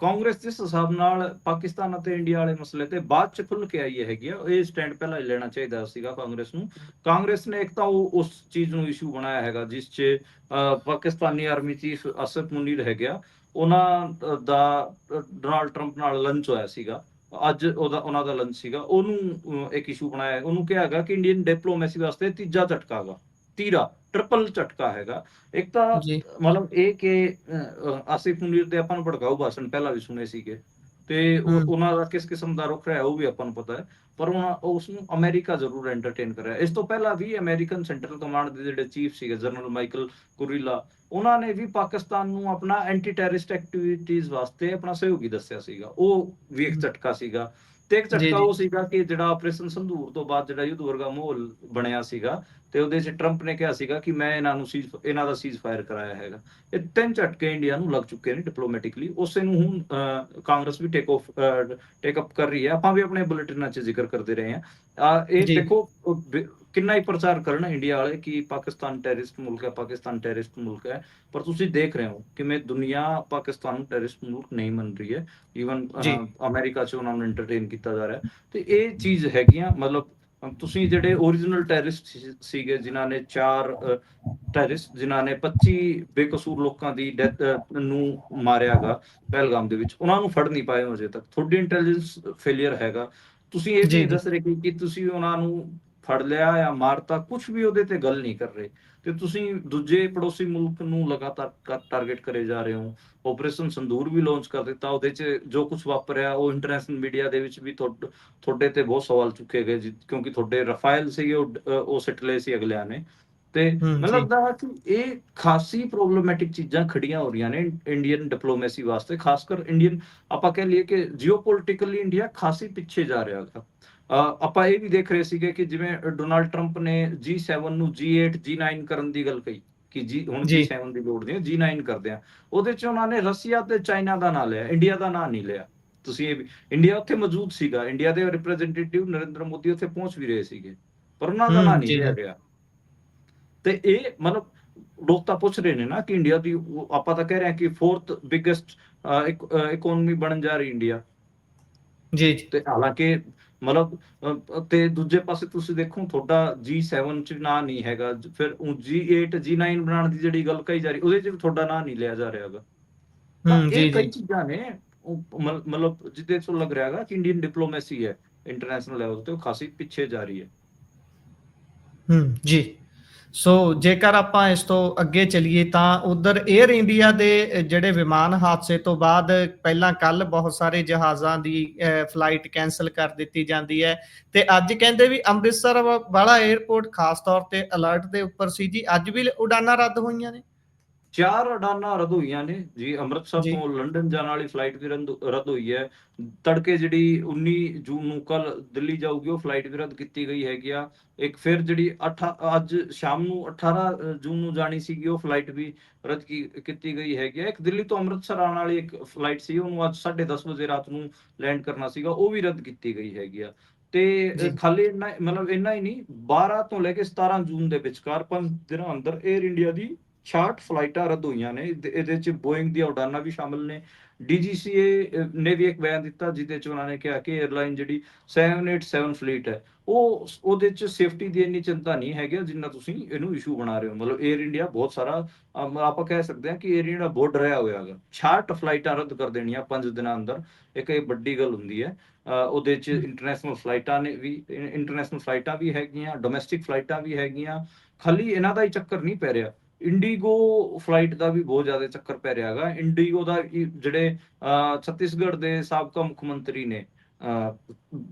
ਕਾਂਗਰਸ ਜਿਸ ਹਿਸਾਬ ਨਾਲ ਪਾਕਿਸਤਾਨ ਅਤੇ ਇੰਡੀਆ ਵਾਲੇ ਮਸਲੇ ਤੇ ਬਾਅਦ ਚ ਖੁੱਲ ਕੇ ਆਈ ਹੈਗੀ ਆ, ਇਹ ਸਟੈਂਡ ਪਹਿਲਾਂ ਲੈਣਾ ਚਾਹੀਦਾ ਸੀਗਾ ਕਾਂਗਰਸ ਨੂੰ। ਕਾਂਗਰਸ ਨੇ ਇੱਕ ਤਾਂ ਉਹ ਉਸ ਚੀਜ਼ ਨੂੰ ਇਸ਼ੂ ਬਣਾਇਆ ਹੈਗਾ, ਜਿਸ 'ਚ ਪਾਕਿਸਤਾਨੀ ਆਰਮੀ ਚੀਫ ਅਸਫ ਮੁਨੀਰ ਹੈਗਾ ਉਹਨਾਂ ਦਾ ਡੋਨਾਲਡ ਟਰੰਪ ਨਾਲ ਲੰਚ ਹੋਇਆ ਸੀਗਾ। ਅੱਜ ਉਹਦਾ ਉਹਨਾਂ ਦਾ ਲੰਚ ਸੀਗਾ ਉਹਨੂੰ ਇੱਕ ਇਸ਼ੂ ਬਣਾਇਆ। ਉਹਨੂੰ ਕਿਹਾ ਹੈਗਾ ਕਿ ਇੰਡੀਅਨ ਡਿਪਲੋਮੈਸੀ ਵਾਸਤੇ ਤੀਜਾ ਝਟਕਾ ਹੈਗਾ ਤੀਰਾ ਟ੍ਰਿਪਲ ਝਟਕਾ ਹੈਗਾ ਇੱਕ ਤਾਂ ਮਤਲਬ ਇਹ ਕਿ ਆਸਿਫ ਮੁਨੀਰ ਦੇ ਆਪਾਂ ਨੂੰ ਭੜਕਾਊ ਭਾਸ਼ਣ ਪਹਿਲਾਂ ਵੀ ਸੁਣੇ ਸੀਗੇ ਤੇ ਉਹ-। ਉਹਨਾਂ ਦਾ ਕਿਸ ਕਿਸਮ ਦਾ ਰੁਖ ਰਿਹਾ ਉਹ ਵੀ ਆਪਾਂ ਨੂੰ ਪਤਾ ਹੈ ਪਰ ਉਸ ਨੂੰ ਅਮਰੀਕਾ ਜ਼ਰੂਰ ਐਂਟਰਟੇਨ ਕਰਿਆ ਇਸ ਤੋਂ ਪਹਿਲਾਂ ਵੀ ਅਮਰੀਕਨ ਸੈਂਟਰਲ ਕਮਾਂਡ ਦੇ ਜਿਹੜੇ ਚੀਫ ਸੀਗੇ ਜਨਰਲ ਮਾਈਕਲ ਕੁਰੀਲਾ ਉਹਨਾਂ ਨੇ ਵੀ ਪਾਕਿਸਤਾਨ ਨੂੰ ਆਪਣਾ ਐਂਟੀ ਟੈਰਰਿਸਟ ਐਕਟੀਵਿਟੀਜ਼ ਵਾਸਤੇ ਆਪਣਾ ਸਹਿਯੋਗੀ ਦੱਸਿਆ ਸੀਗਾ ਉਹ ਵੀ ਇੱਕ। ਝਟਕਾ ਸੀਗਾ ਤੇ ਇੱਕ ਜੀ, ਝਟਕਾ ਜੀ। ਉਹ ਸੀਗਾ ਕਿ ਜਿਹੜਾ ਆਪਰੇਸ਼ਨ ਸੰਧੂਰ ਤੋਂ ਬਾਅਦ ਜਿਹੜਾ ਯੁੱਧ ਵਰਗਾ ਮਾਹੌਲ ਬਣਿਆ ਸੀਗਾ ਤੇ ਉਹਦੇ 'ਚ ਟਰੰਪ ਨੇ ਕਿਹਾ ਸੀਗਾ ਕਿ ਮੈਂ ਇਹਨਾਂ ਨੂੰ ਸੀਜ਼ ਇਹਨਾਂ ਦਾ ਸੀਜ਼ ਫਾਇਰ ਕਰਾਇਆ ਹੈਗਾ। ਇਹ ਤਿੰਨ ਝਟਕੇ ਇੰਡੀਆ ਨੂੰ ਲੱਗ ਚੁੱਕੇ ਨੇ ਡਿਪਲੋਮੈਟਿਕਲੀ ਉਸੇ ਨੂੰ ਹੁਣ ਕਾਂਗਰਸ ਵੀ ਟੇਕ ਆਫ ਟੇਕ ਅਪ ਕਰ ਰਹੀ ਹੈ। ਆਪਾਂ ਵੀ ਆਪਣੇ ਬੁਲੇਟਿਨਾਂ 'ਚ ਜ਼ਿਕਰ ਕਰਦੇ ਰਹੇ ਆ ਇਹ। ਦੇਖੋ ਕਿੰਨਾ ਹੀ ਪ੍ਰਚਾਰ ਕਰਨ ਇੰਡੀਆ ਵਾਲੇ ਕਿ ਪਾਕਿਸਤਾਨ ਟੈਰਰਿਸਟ ਮੁਲਕ ਹੈ ਪਾਕਿਸਤਾਨ ਟੈਰਰਿਸਟ ਮੁਲਕ ਹੈ। ਪਰ ਤੁਸੀਂ ਦੇਖ ਰਹੇ ਹੋ ਕਿਵੇਂ ਦੁਨੀਆ ਪਾਕਿਸਤਾਨ ਨੂੰ ਟੈਰਰਿਸਟ ਮੁਲਕ ਨਹੀਂ ਮੰਨ ਰਹੀ ਹੈ। ਈਵਨ। ਅਮਰੀਕਾ 'ਚ ਉਹਨਾਂ ਨੂੰ ਐਂਟਰਟੇਨ ਕੀਤਾ ਜਾ ਰਿਹਾ ਤੇ ਇਹ ਚੀਜ਼ ਹੈਗੀਆਂ ਮਤਲਬ ਤੁਸੀਂ ਜਿਹੜੇ ਓਰੀਜਨਲ ਟੈਰਰਿਸਟ ਸੀਗੇ ਜਿਨ੍ਹਾਂ ਨੇ ਚਾਰ ਟੈਰਰਿਸਟ ਜਿਨ੍ਹਾਂ ਨੇ 25 ਬੇਕਸੂਰ ਲੋਕਾਂ ਦੀ ਡੈਥ ਨੂੰ ਮਾਰਿਆਗਾ ਪਹਿਲਗਾਮ ਦੇ ਵਿੱਚ ਉਹਨਾਂ ਨੂੰ ਫੜ ਨਹੀਂ ਪਾਏ ਹੋ ਅਜੇ ਤੱਕ ਤੁਹਾਡੀ ਇੰਟੈਲੀਜੈਂਸ ਫੇਲਿਅਰ ਹੈਗਾ ਤੁਸੀਂ ਇਹ। ਦੱਸ ਰਹੇ ਕਿ ਤੁਸੀਂ ਉਹਨਾਂ ਨੂੰ ਫੜ ਲਿਆ ਜਾਂ ਮਾਰਤਾ ਕੁਝ ਵੀ ਉਹਦੇ ਤੇ ਗੱਲ ਨਹੀਂ ਕਰ ਰਹੇ। ਤੇ ਤੁਸੀਂ ਦੂਜੇ ਪੜੋਸੀ ਮੁਲਕ ਨੂੰ ਲਗਾਤਾਰ ਟਾਰਗੇਟ ਕਰੇ ਜਾ ਰਹੇ ਹੋ। ਆਪਰੇਸ਼ਨ ਸੰਦੂਰ ਵੀ ਲਾਂਚ ਕਰ ਦਿੱਤਾ। ਉਹਦੇ 'ਚ ਜੋ ਕੁਝ ਵਾਪਰਿਆ ਉਹ ਇੰਟਰਨੈਸ਼ਨਲ ਮੀਡੀਆ ਦੇ ਵਿੱਚ ਵੀ ਤੁਹਾਡ- ਤੇ ਬਹੁਤ ਸਵਾਲ ਚੁੱਕੇ ਗਏ ਕਿਉਂਕਿ ਤੁਹਾਡੇ ਰਫਾਇਲ ਸੀਗੇ ਉਹ ਡ- ਉਹ ਸਿੱਟ ਲਏ ਸੀ ਅਗਲਿਆਂ ਨੇ। ਤੇ ਮੈਨੂੰ। ਲੱਗਦਾ ਹੈ ਕਿ ਇਹ ਖਾਸੀ ਪ੍ਰੋਬਲਮੈਟਿਕ ਚੀਜ਼ਾਂ ਖੜੀਆਂ ਹੋ ਰਹੀਆਂ ਨੇ ਇੰਡੀਅਨ ਡਿਪਲੋਮੈਸੀ ਵਾਸਤੇ। ਖਾਸ ਕਰ ਇੰਡੀਅਨ ਆਪਾਂ ਕਹਿ ਲਈਏ ਕਿ ਜੀਓਪੋਲਿਟਿਕਲੀ ਇੰਡੀਆ ਖਾਸੀ ਪਿੱਛੇ ਜਾ ਰਿਹਾ ਅ, ਆਪਾਂ ਇਹ ਵੀ ਦੇਖ ਰਹੇ ਸੀਗੇ ਕਿ ਜਿਵੇਂ ਡੋਨਾਲਡ ਟਰੰਪ ਨੇ G7 ਨੂੰ G8 G9 ਕਰਨ ਦੀ ਗੱਲ ਕਹੀ ਕਿ ਜੀ ਹੁਣ ਜੀ। G7 ਦੀ ਲੋੜ ਨਹੀਂ G9 ਕਰਦੇ ਆ ਉਹਦੇ ਚ ਉਹਨਾਂ ਨੇ ਰਸ਼ੀਆ ਤੇ ਚਾਈਨਾ ਦਾ ਨਾਂ ਲਿਆ ਇੰਡੀਆ ਦਾ ਨਾਂ ਨਹੀਂ ਲਿਆ। ਤੁਸੀਂ ਇਹ ਇੰਡੀਆ ਉੱਥੇ ਮੌਜੂਦ ਸੀਗਾ ਇੰਡੀਆ ਦੇ ਰਿਪਰੈਜ਼ੈਂਟੇਟਿਵ ਨਰਿੰਦਰ ਮੋਦੀ ਉੱਥੇ ਪਹੁੰਚ ਵੀ ਰਹੇ ਸੀਗੇ ਪਰ ਉਹਨਾਂ ਦਾ ਨਾਂ ਨਹੀਂ ਲਿਆ। ਗਿਆ। ਤੇ ਇਹ ਮਤਲਬ ਲੋਕ ਤਾਂ ਪੁੱਛ ਰਹੇ ਨੇ ਨਾ ਕਿ ਇੰਡੀਆ ਦੀ ਆਪਾਂ ਤਾਂ ਕਹਿ ਰਹੇ ਹਾਂ ਕਿ ਫੋਰਥ ਬਿਗੇਸਟ ਇਕਨੋਮੀ ਬਣਨ ਜਾ ਰਹੀ ਇੰਡੀਆ ਜੀ। ਤੇ ਹਾਲਾਂਕਿ ਮਤਲਬ ਤੇ ਦੂਜੇ ਪਾਸੇ ਤੁਸੀਂ ਦੇਖੋ ਤੁਹਾਡਾ G7 ਚ ਨਾਂ ਨਹੀਂ ਹੈਗਾ। ਫਿਰ ਉਹ G8 G9 ਬਣਾਉਣ ਦੀ ਜਿਹੜੀ ਗੱਲ ਕਹੀ ਜਾ ਰਹੀ ਉਹਦੇ ਚ ਤੁਹਾਡਾ ਨਾਂ ਨਹੀਂ ਲਿਆ ਜਾ ਰਿਹਾ ਹੈਗਾ। ਤਾਂ ਹੂੰ ਜੀ ਇਹ ਕਈ ਚੀਜ਼ਾਂ ਨੇ ਮਤਲਬ ਜਿੱਦੇ ਤੋਂ ਲੱਗ ਰਿਹਾ ਹੈਗਾ ਕਿ ਇੰਡੀਅਨ ਡਿਪਲੋਮੈਸੀ ਹੈ ਇੰਟਰਨੈਸ਼ਨਲ ਲੈਵਲ ਤੇ ਉਹ ਖਾਸੀ ਪਿੱਛੇ ਜਾ ਰਹੀ ਹੈ। ਹੂੰ ਜੀ। ਸੋ ਜੇਕਰ ਆਪਾਂ ਇਸ ਤੋਂ ਅੱਗੇ ਚਲੀਏ ਤਾਂ ਉਧਰ 에ਅਰ ਇੰਡੀਆ ਦੇ ਜਿਹੜੇ ਵਿਮਾਨ ਹਾਦਸੇ ਤੋਂ ਬਾਅਦ ਪਹਿਲਾਂ ਕੱਲ ਬਹੁਤ ਸਾਰੇ ਜਹਾਜ਼ਾਂ ਦੀ ਫਲਾਈਟ ਕੈਨਸਲ ਕਰ ਦਿੱਤੀ ਜਾਂਦੀ ਹੈ। ਤੇ ਅੱਜ ਕਹਿੰਦੇ ਵੀ ਅੰਮ੍ਰਿਤਸਰ ਵਾ- ਵਾਲਾ 에ਅਰਪੋਰਟ ਖਾਸ ਤੌਰ ਤੇ ਅਲਰਟ ਦੇ ਉੱਪਰ ਸੀ ਜੀ। ਅੱਜ ਵੀ ਉਡਾਨਾਂ ਰੱਦ ਹੋਈਆਂ ਨੇ। ਚਾਰ ਉਡਾਨਾਂ ਰੱਦ ਹੋਈਆਂ ਨੇ। ਜੀ ਅੰਮ੍ਰਿਤਸਰ। ਤੋਂ ਲੰਡਨ ਜਾਣ ਵਾਲੀ ਫਲਾਈਟ ਵੀ ਰੱਦ ਹੋਈ ਹੈ। ਤੜਕੇ ਜਿਹੜੀ 19 ਜੂਨ ਨੂੰ ਕੱਲ ਦਿੱਲੀ ਜਾਊਗੀ ਉਹ ਫਲਾਈਟ ਵੀ ਰੱਦ ਕੀਤੀ ਗਈ ਹੈਗੀ ਆ। ਇੱਕ ਫਿਰ ਜਿਹੜੀ 8 ਅੱਜ ਸ਼ਾਮ ਨੂੰ 18 ਜੂਨ ਨੂੰ ਜਾਣੀ ਸੀਗੀ ਉਹ ਫਲਾਈਟ ਵੀ ਰੱਦ ਕੀਤੀ ਗਈ ਹੈਗੀ ਆ। ਇੱਕ ਦਿੱਲੀ ਤੋਂ ਅੰਮ੍ਰਿਤਸਰ ਆਉਣ ਵਾਲੀ ਇੱਕ ਫਲਾਈਟ ਸੀ ਉਹਨੂੰ ਅੱਜ 10:30 ਵਜੇ ਰਾਤ ਨੂੰ ਲੈਂਡ ਕਰਨਾ ਸੀਗਾ ਉਹ ਵੀ ਰੱਦ ਕੀਤੀ ਗਈ ਹੈਗੀ ਆ। ਤੇ ਖਾਲੀ ਇੰਨਾ ਮਤਲਬ ਇੰਨਾ ਹੀ ਨਹੀਂ 12 ਤੋਂ ਲੈ ਕੇ 17 ਜੂਨ ਦੇ ਵਿਚਕਾਰ ਪੰਜ ਦਿਨਾਂ ਅੰਦਰ 에ਅਰ ਇੰਡੀਆ ਦੀ 66 ਫਲਾਈਟਾਂ ਰੱਦ ਹੋਈਆਂ ਨੇ ਇਹਦੇ ਚ ਬੋਇੰਗ ਦੀਆਂ ਉਡਾਨਾਂ ਵੀ ਸ਼ਾਮਲ ਨੇ। ਡੀਜੀਸੀਏ ਨੇ ਵੀ ਇੱਕ ਬਿਆਨ ਦਿੱਤਾ ਜਿਹਦੇ ਚ ਉਹਨਾਂ ਨੇ ਕਿਹਾ ਕਿ 에ਅਰਲਾਈਨ ਜਿਹੜੀ 787 ਫਲੀਟ ਹੈ ਉਹ ਉਹਦੇ ਚ ਸੇਫਟੀ ਦੀ ਇੰਨੀ ਚਿੰਤਾ ਨਹੀਂ ਹੈਗੀ ਜਿੰਨਾ ਤੁਸੀਂ ਇਹਨੂੰ ਇਸ਼ੂ ਬਣਾ ਰਹੇ ਹੋ। ਮਤਲਬ 에ਅਰ ਇੰਡੀਆ ਬਹੁਤ ਸਾਰਾ ਆਪਾਂ ਕਹਿ ਸਕਦੇ ਹਾਂ ਕਿ 에ਅਰ ਇੰਡੀਆ ਬੋਰਡ ਰਿਹਾ ਹੋਇਆ ਹੈਗਾ। 66 ਫਲਾਈਟਾਂ ਰੱਦ ਕਰ ਦੇਣੀਆਂ 5 ਦਿਨਾਂ ਅੰਦਰ ਇੱਕ ਇਹ ਵੱਡੀ ਗੱਲ ਹੁੰਦੀ ਹੈ। ਉਹਦੇ ਚ ਇੰਟਰਨੈਸ਼ਨਲ ਫਲਾਈਟਾਂ ਨੇ ਵੀ ਇੰਟਰਨੈਸ਼ਨਲ ਫਲਾਈਟਾਂ ਵੀ ਹੈਗੀਆਂ ਡੋਮੈਸਟਿਕ ਫਲਾਈਟਾਂ ਵੀ ਹੈਗੀਆਂ। ਖਾਲੀ ਇਹਨਾਂ ਦਾ ਹੀ ਚੱਕਰ ਨਹੀਂ ਪੈ ਰਿਹਾ। ਇੰਡੀਗੋ ਫਲਾਈਟ ਦਾ ਵੀ ਬਹੁਤ ਜ਼ਿਆਦਾ ਚੱਕਰ ਪੈ ਰਿਹਾ ਹੈਗਾ। ਇੰਡੀਗੋ ਦਾ ਜਿਹੜੇ ਛੱਤੀਸਗੜ੍ਹ ਦੇ ਸਾਬਕਾ ਮੁੱਖ ਮੰਤਰੀ ਨੇ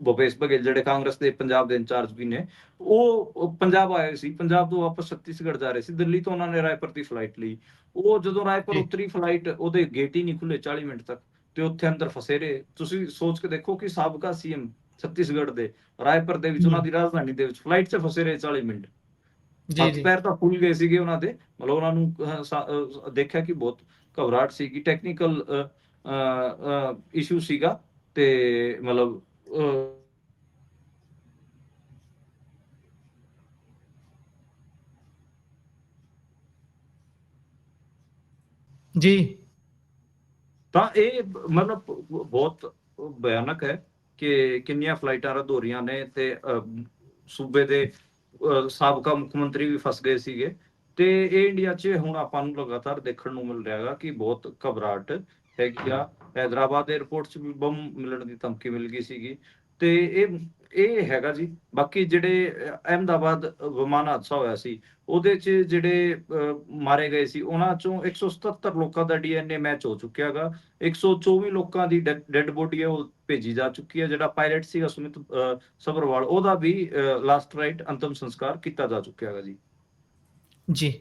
ਭੁਪੇਸ਼ ਬਘੇਲ ਜਿਹੜੇ ਕਾਂਗਰਸ ਦੇ ਪੰਜਾਬ ਦੇ ਇੰਚਾਰਜ ਵੀ ਨੇ ਉਹ ਪੰਜਾਬ ਆਏ ਸੀ। ਪੰਜਾਬ ਤੋਂ ਵਾਪਸ ਛੱਤੀਸਗੜ੍ਹ ਜਾ ਰਹੇ ਸੀ। ਦਿੱਲੀ ਤੋਂ ਉਹਨਾਂ ਨੇ ਰਾਏਪੁਰ ਦੀ ਫਲਾਈਟ ਲਈ। ਉਹ ਜਦੋਂ ਰਾਏਪੁਰ। ਉਤਰੀ ਫਲਾਈਟ ਉਹਦੇ ਗੇਟ ਹੀ ਨਹੀਂ ਖੁੱਲੇ 40 ਮਿੰਟ ਤੱਕ ਤੇ ਉੱਥੇ ਅੰਦਰ ਫਸੇ ਰਹੇ। ਤੁਸੀਂ ਸੋਚ ਕੇ ਦੇਖੋ ਕਿ ਸਾਬਕਾ ਸੀਐਮ ਛੱਤੀਸਗੜ੍ਹ ਦੇ ਰਾਏਪੁਰ ਦੇ ਵਿੱਚ। ਉਹਨਾਂ ਦੀ ਰਾਜਧਾਨੀ ਦੇ ਵਿੱਚ ਫਲਾਈਟ 'ਚ ਫਸੇ ਰਹੇ 40 ਮਿੰਟ। ਹੱਥ ਜੀ। ਪੈਰ ਤਾਂ ਫੁੱਲ ਗਏ ਸੀਗੇ ਉਹਨਾਂ ਦੇ। ਮਤਲਬ ਉਹਨਾਂ ਨੂੰ ਦੇਖਿਆ ਕਿ ਬਹੁਤ ਘਬਰਾਹਟ ਸੀਗੀ। ਟੈਕਨੀਕਲ ਇਸ਼ੂ ਸੀਗਾ ਤੇ ਮਤਲਬ ਜੀ। ਤਾਂ ਇਹ ਮਤਲਬ ਬਹੁਤ ਭਿਆਨਕ ਹੈ ਕਿ ਕਿੰਨੀਆਂ ਫਲਾਈਟਾਂ ਰੱਦ ਹੋ ਰਹੀਆਂ ਨੇ ਤੇ ਸੂਬੇ ਦੇ ਸਾਬਕਾ ਮੁੱਖ ਮੰਤਰੀ ਵੀ ਫਸ ਗਏ ਸੀਗੇ। ਤੇ ਇਹ ਇੰਡੀਆ 'ਚ ਹੁਣ ਆਪਾਂ ਨੂੰ ਲਗਾਤਾਰ ਦੇਖਣ ਨੂੰ ਮਿਲ ਰਿਹਾ ਹੈਗਾ ਕਿ ਬਹੁਤ ਘਬਰਾਹਟ ਹੈਗੀ ਆ। ਹੈਦਰਾਬਾਦ 에ਅਰਪੋਰਟ 'ਚ ਵੀ ਬੰਮ ਮਿਲਣ ਦੀ ਧਮਕੀ ਮਿਲ ਗਈ ਸੀਗੀ। ਤੇ ਇਹ ਇਹ ਹੈਗਾ ਜੀ। ਬਾਕੀ ਜਿਹੜੇ ਅਹਿਮਦਾਬਾਦ ਵਿਮਾਨ ਹਾਦਸਾ ਹੋਇਆ ਸੀ ਉਹਦੇ 'ਚ ਜਿਹੜੇ ਮਾਰੇ ਗਏ ਸੀ ਉਹਨਾਂ 'ਚੋਂ 177 ਲੋਕਾਂ ਦਾ ਡੀਐਨਏ ਮੈਚ ਹੋ ਚੁੱਕਿਆ ਹੈਗਾ 124 ਲੋਕਾਂ ਦੀ ਡੈੱਡ ਬੋਡੀ ਹੈ ਉਹ ਭੇਜੀ ਜਾ ਚੁੱਕੀ ਹੈ। ਜਿਹੜਾ ਪਾਇਲਟ ਸੀਗਾ ਸੁਮਿਤ ਅਹ, ਸਬਰਵਾਲ ਉਹਦਾ ਵੀ ਲਾਸਟ ਰਾਈਟ ਅੰਤਮ ਸੰਸਕਾਰ ਕੀਤਾ ਜਾ ਚੁੱਕਿਆ ਹੈਗਾ ਜੀ। ਜੀ।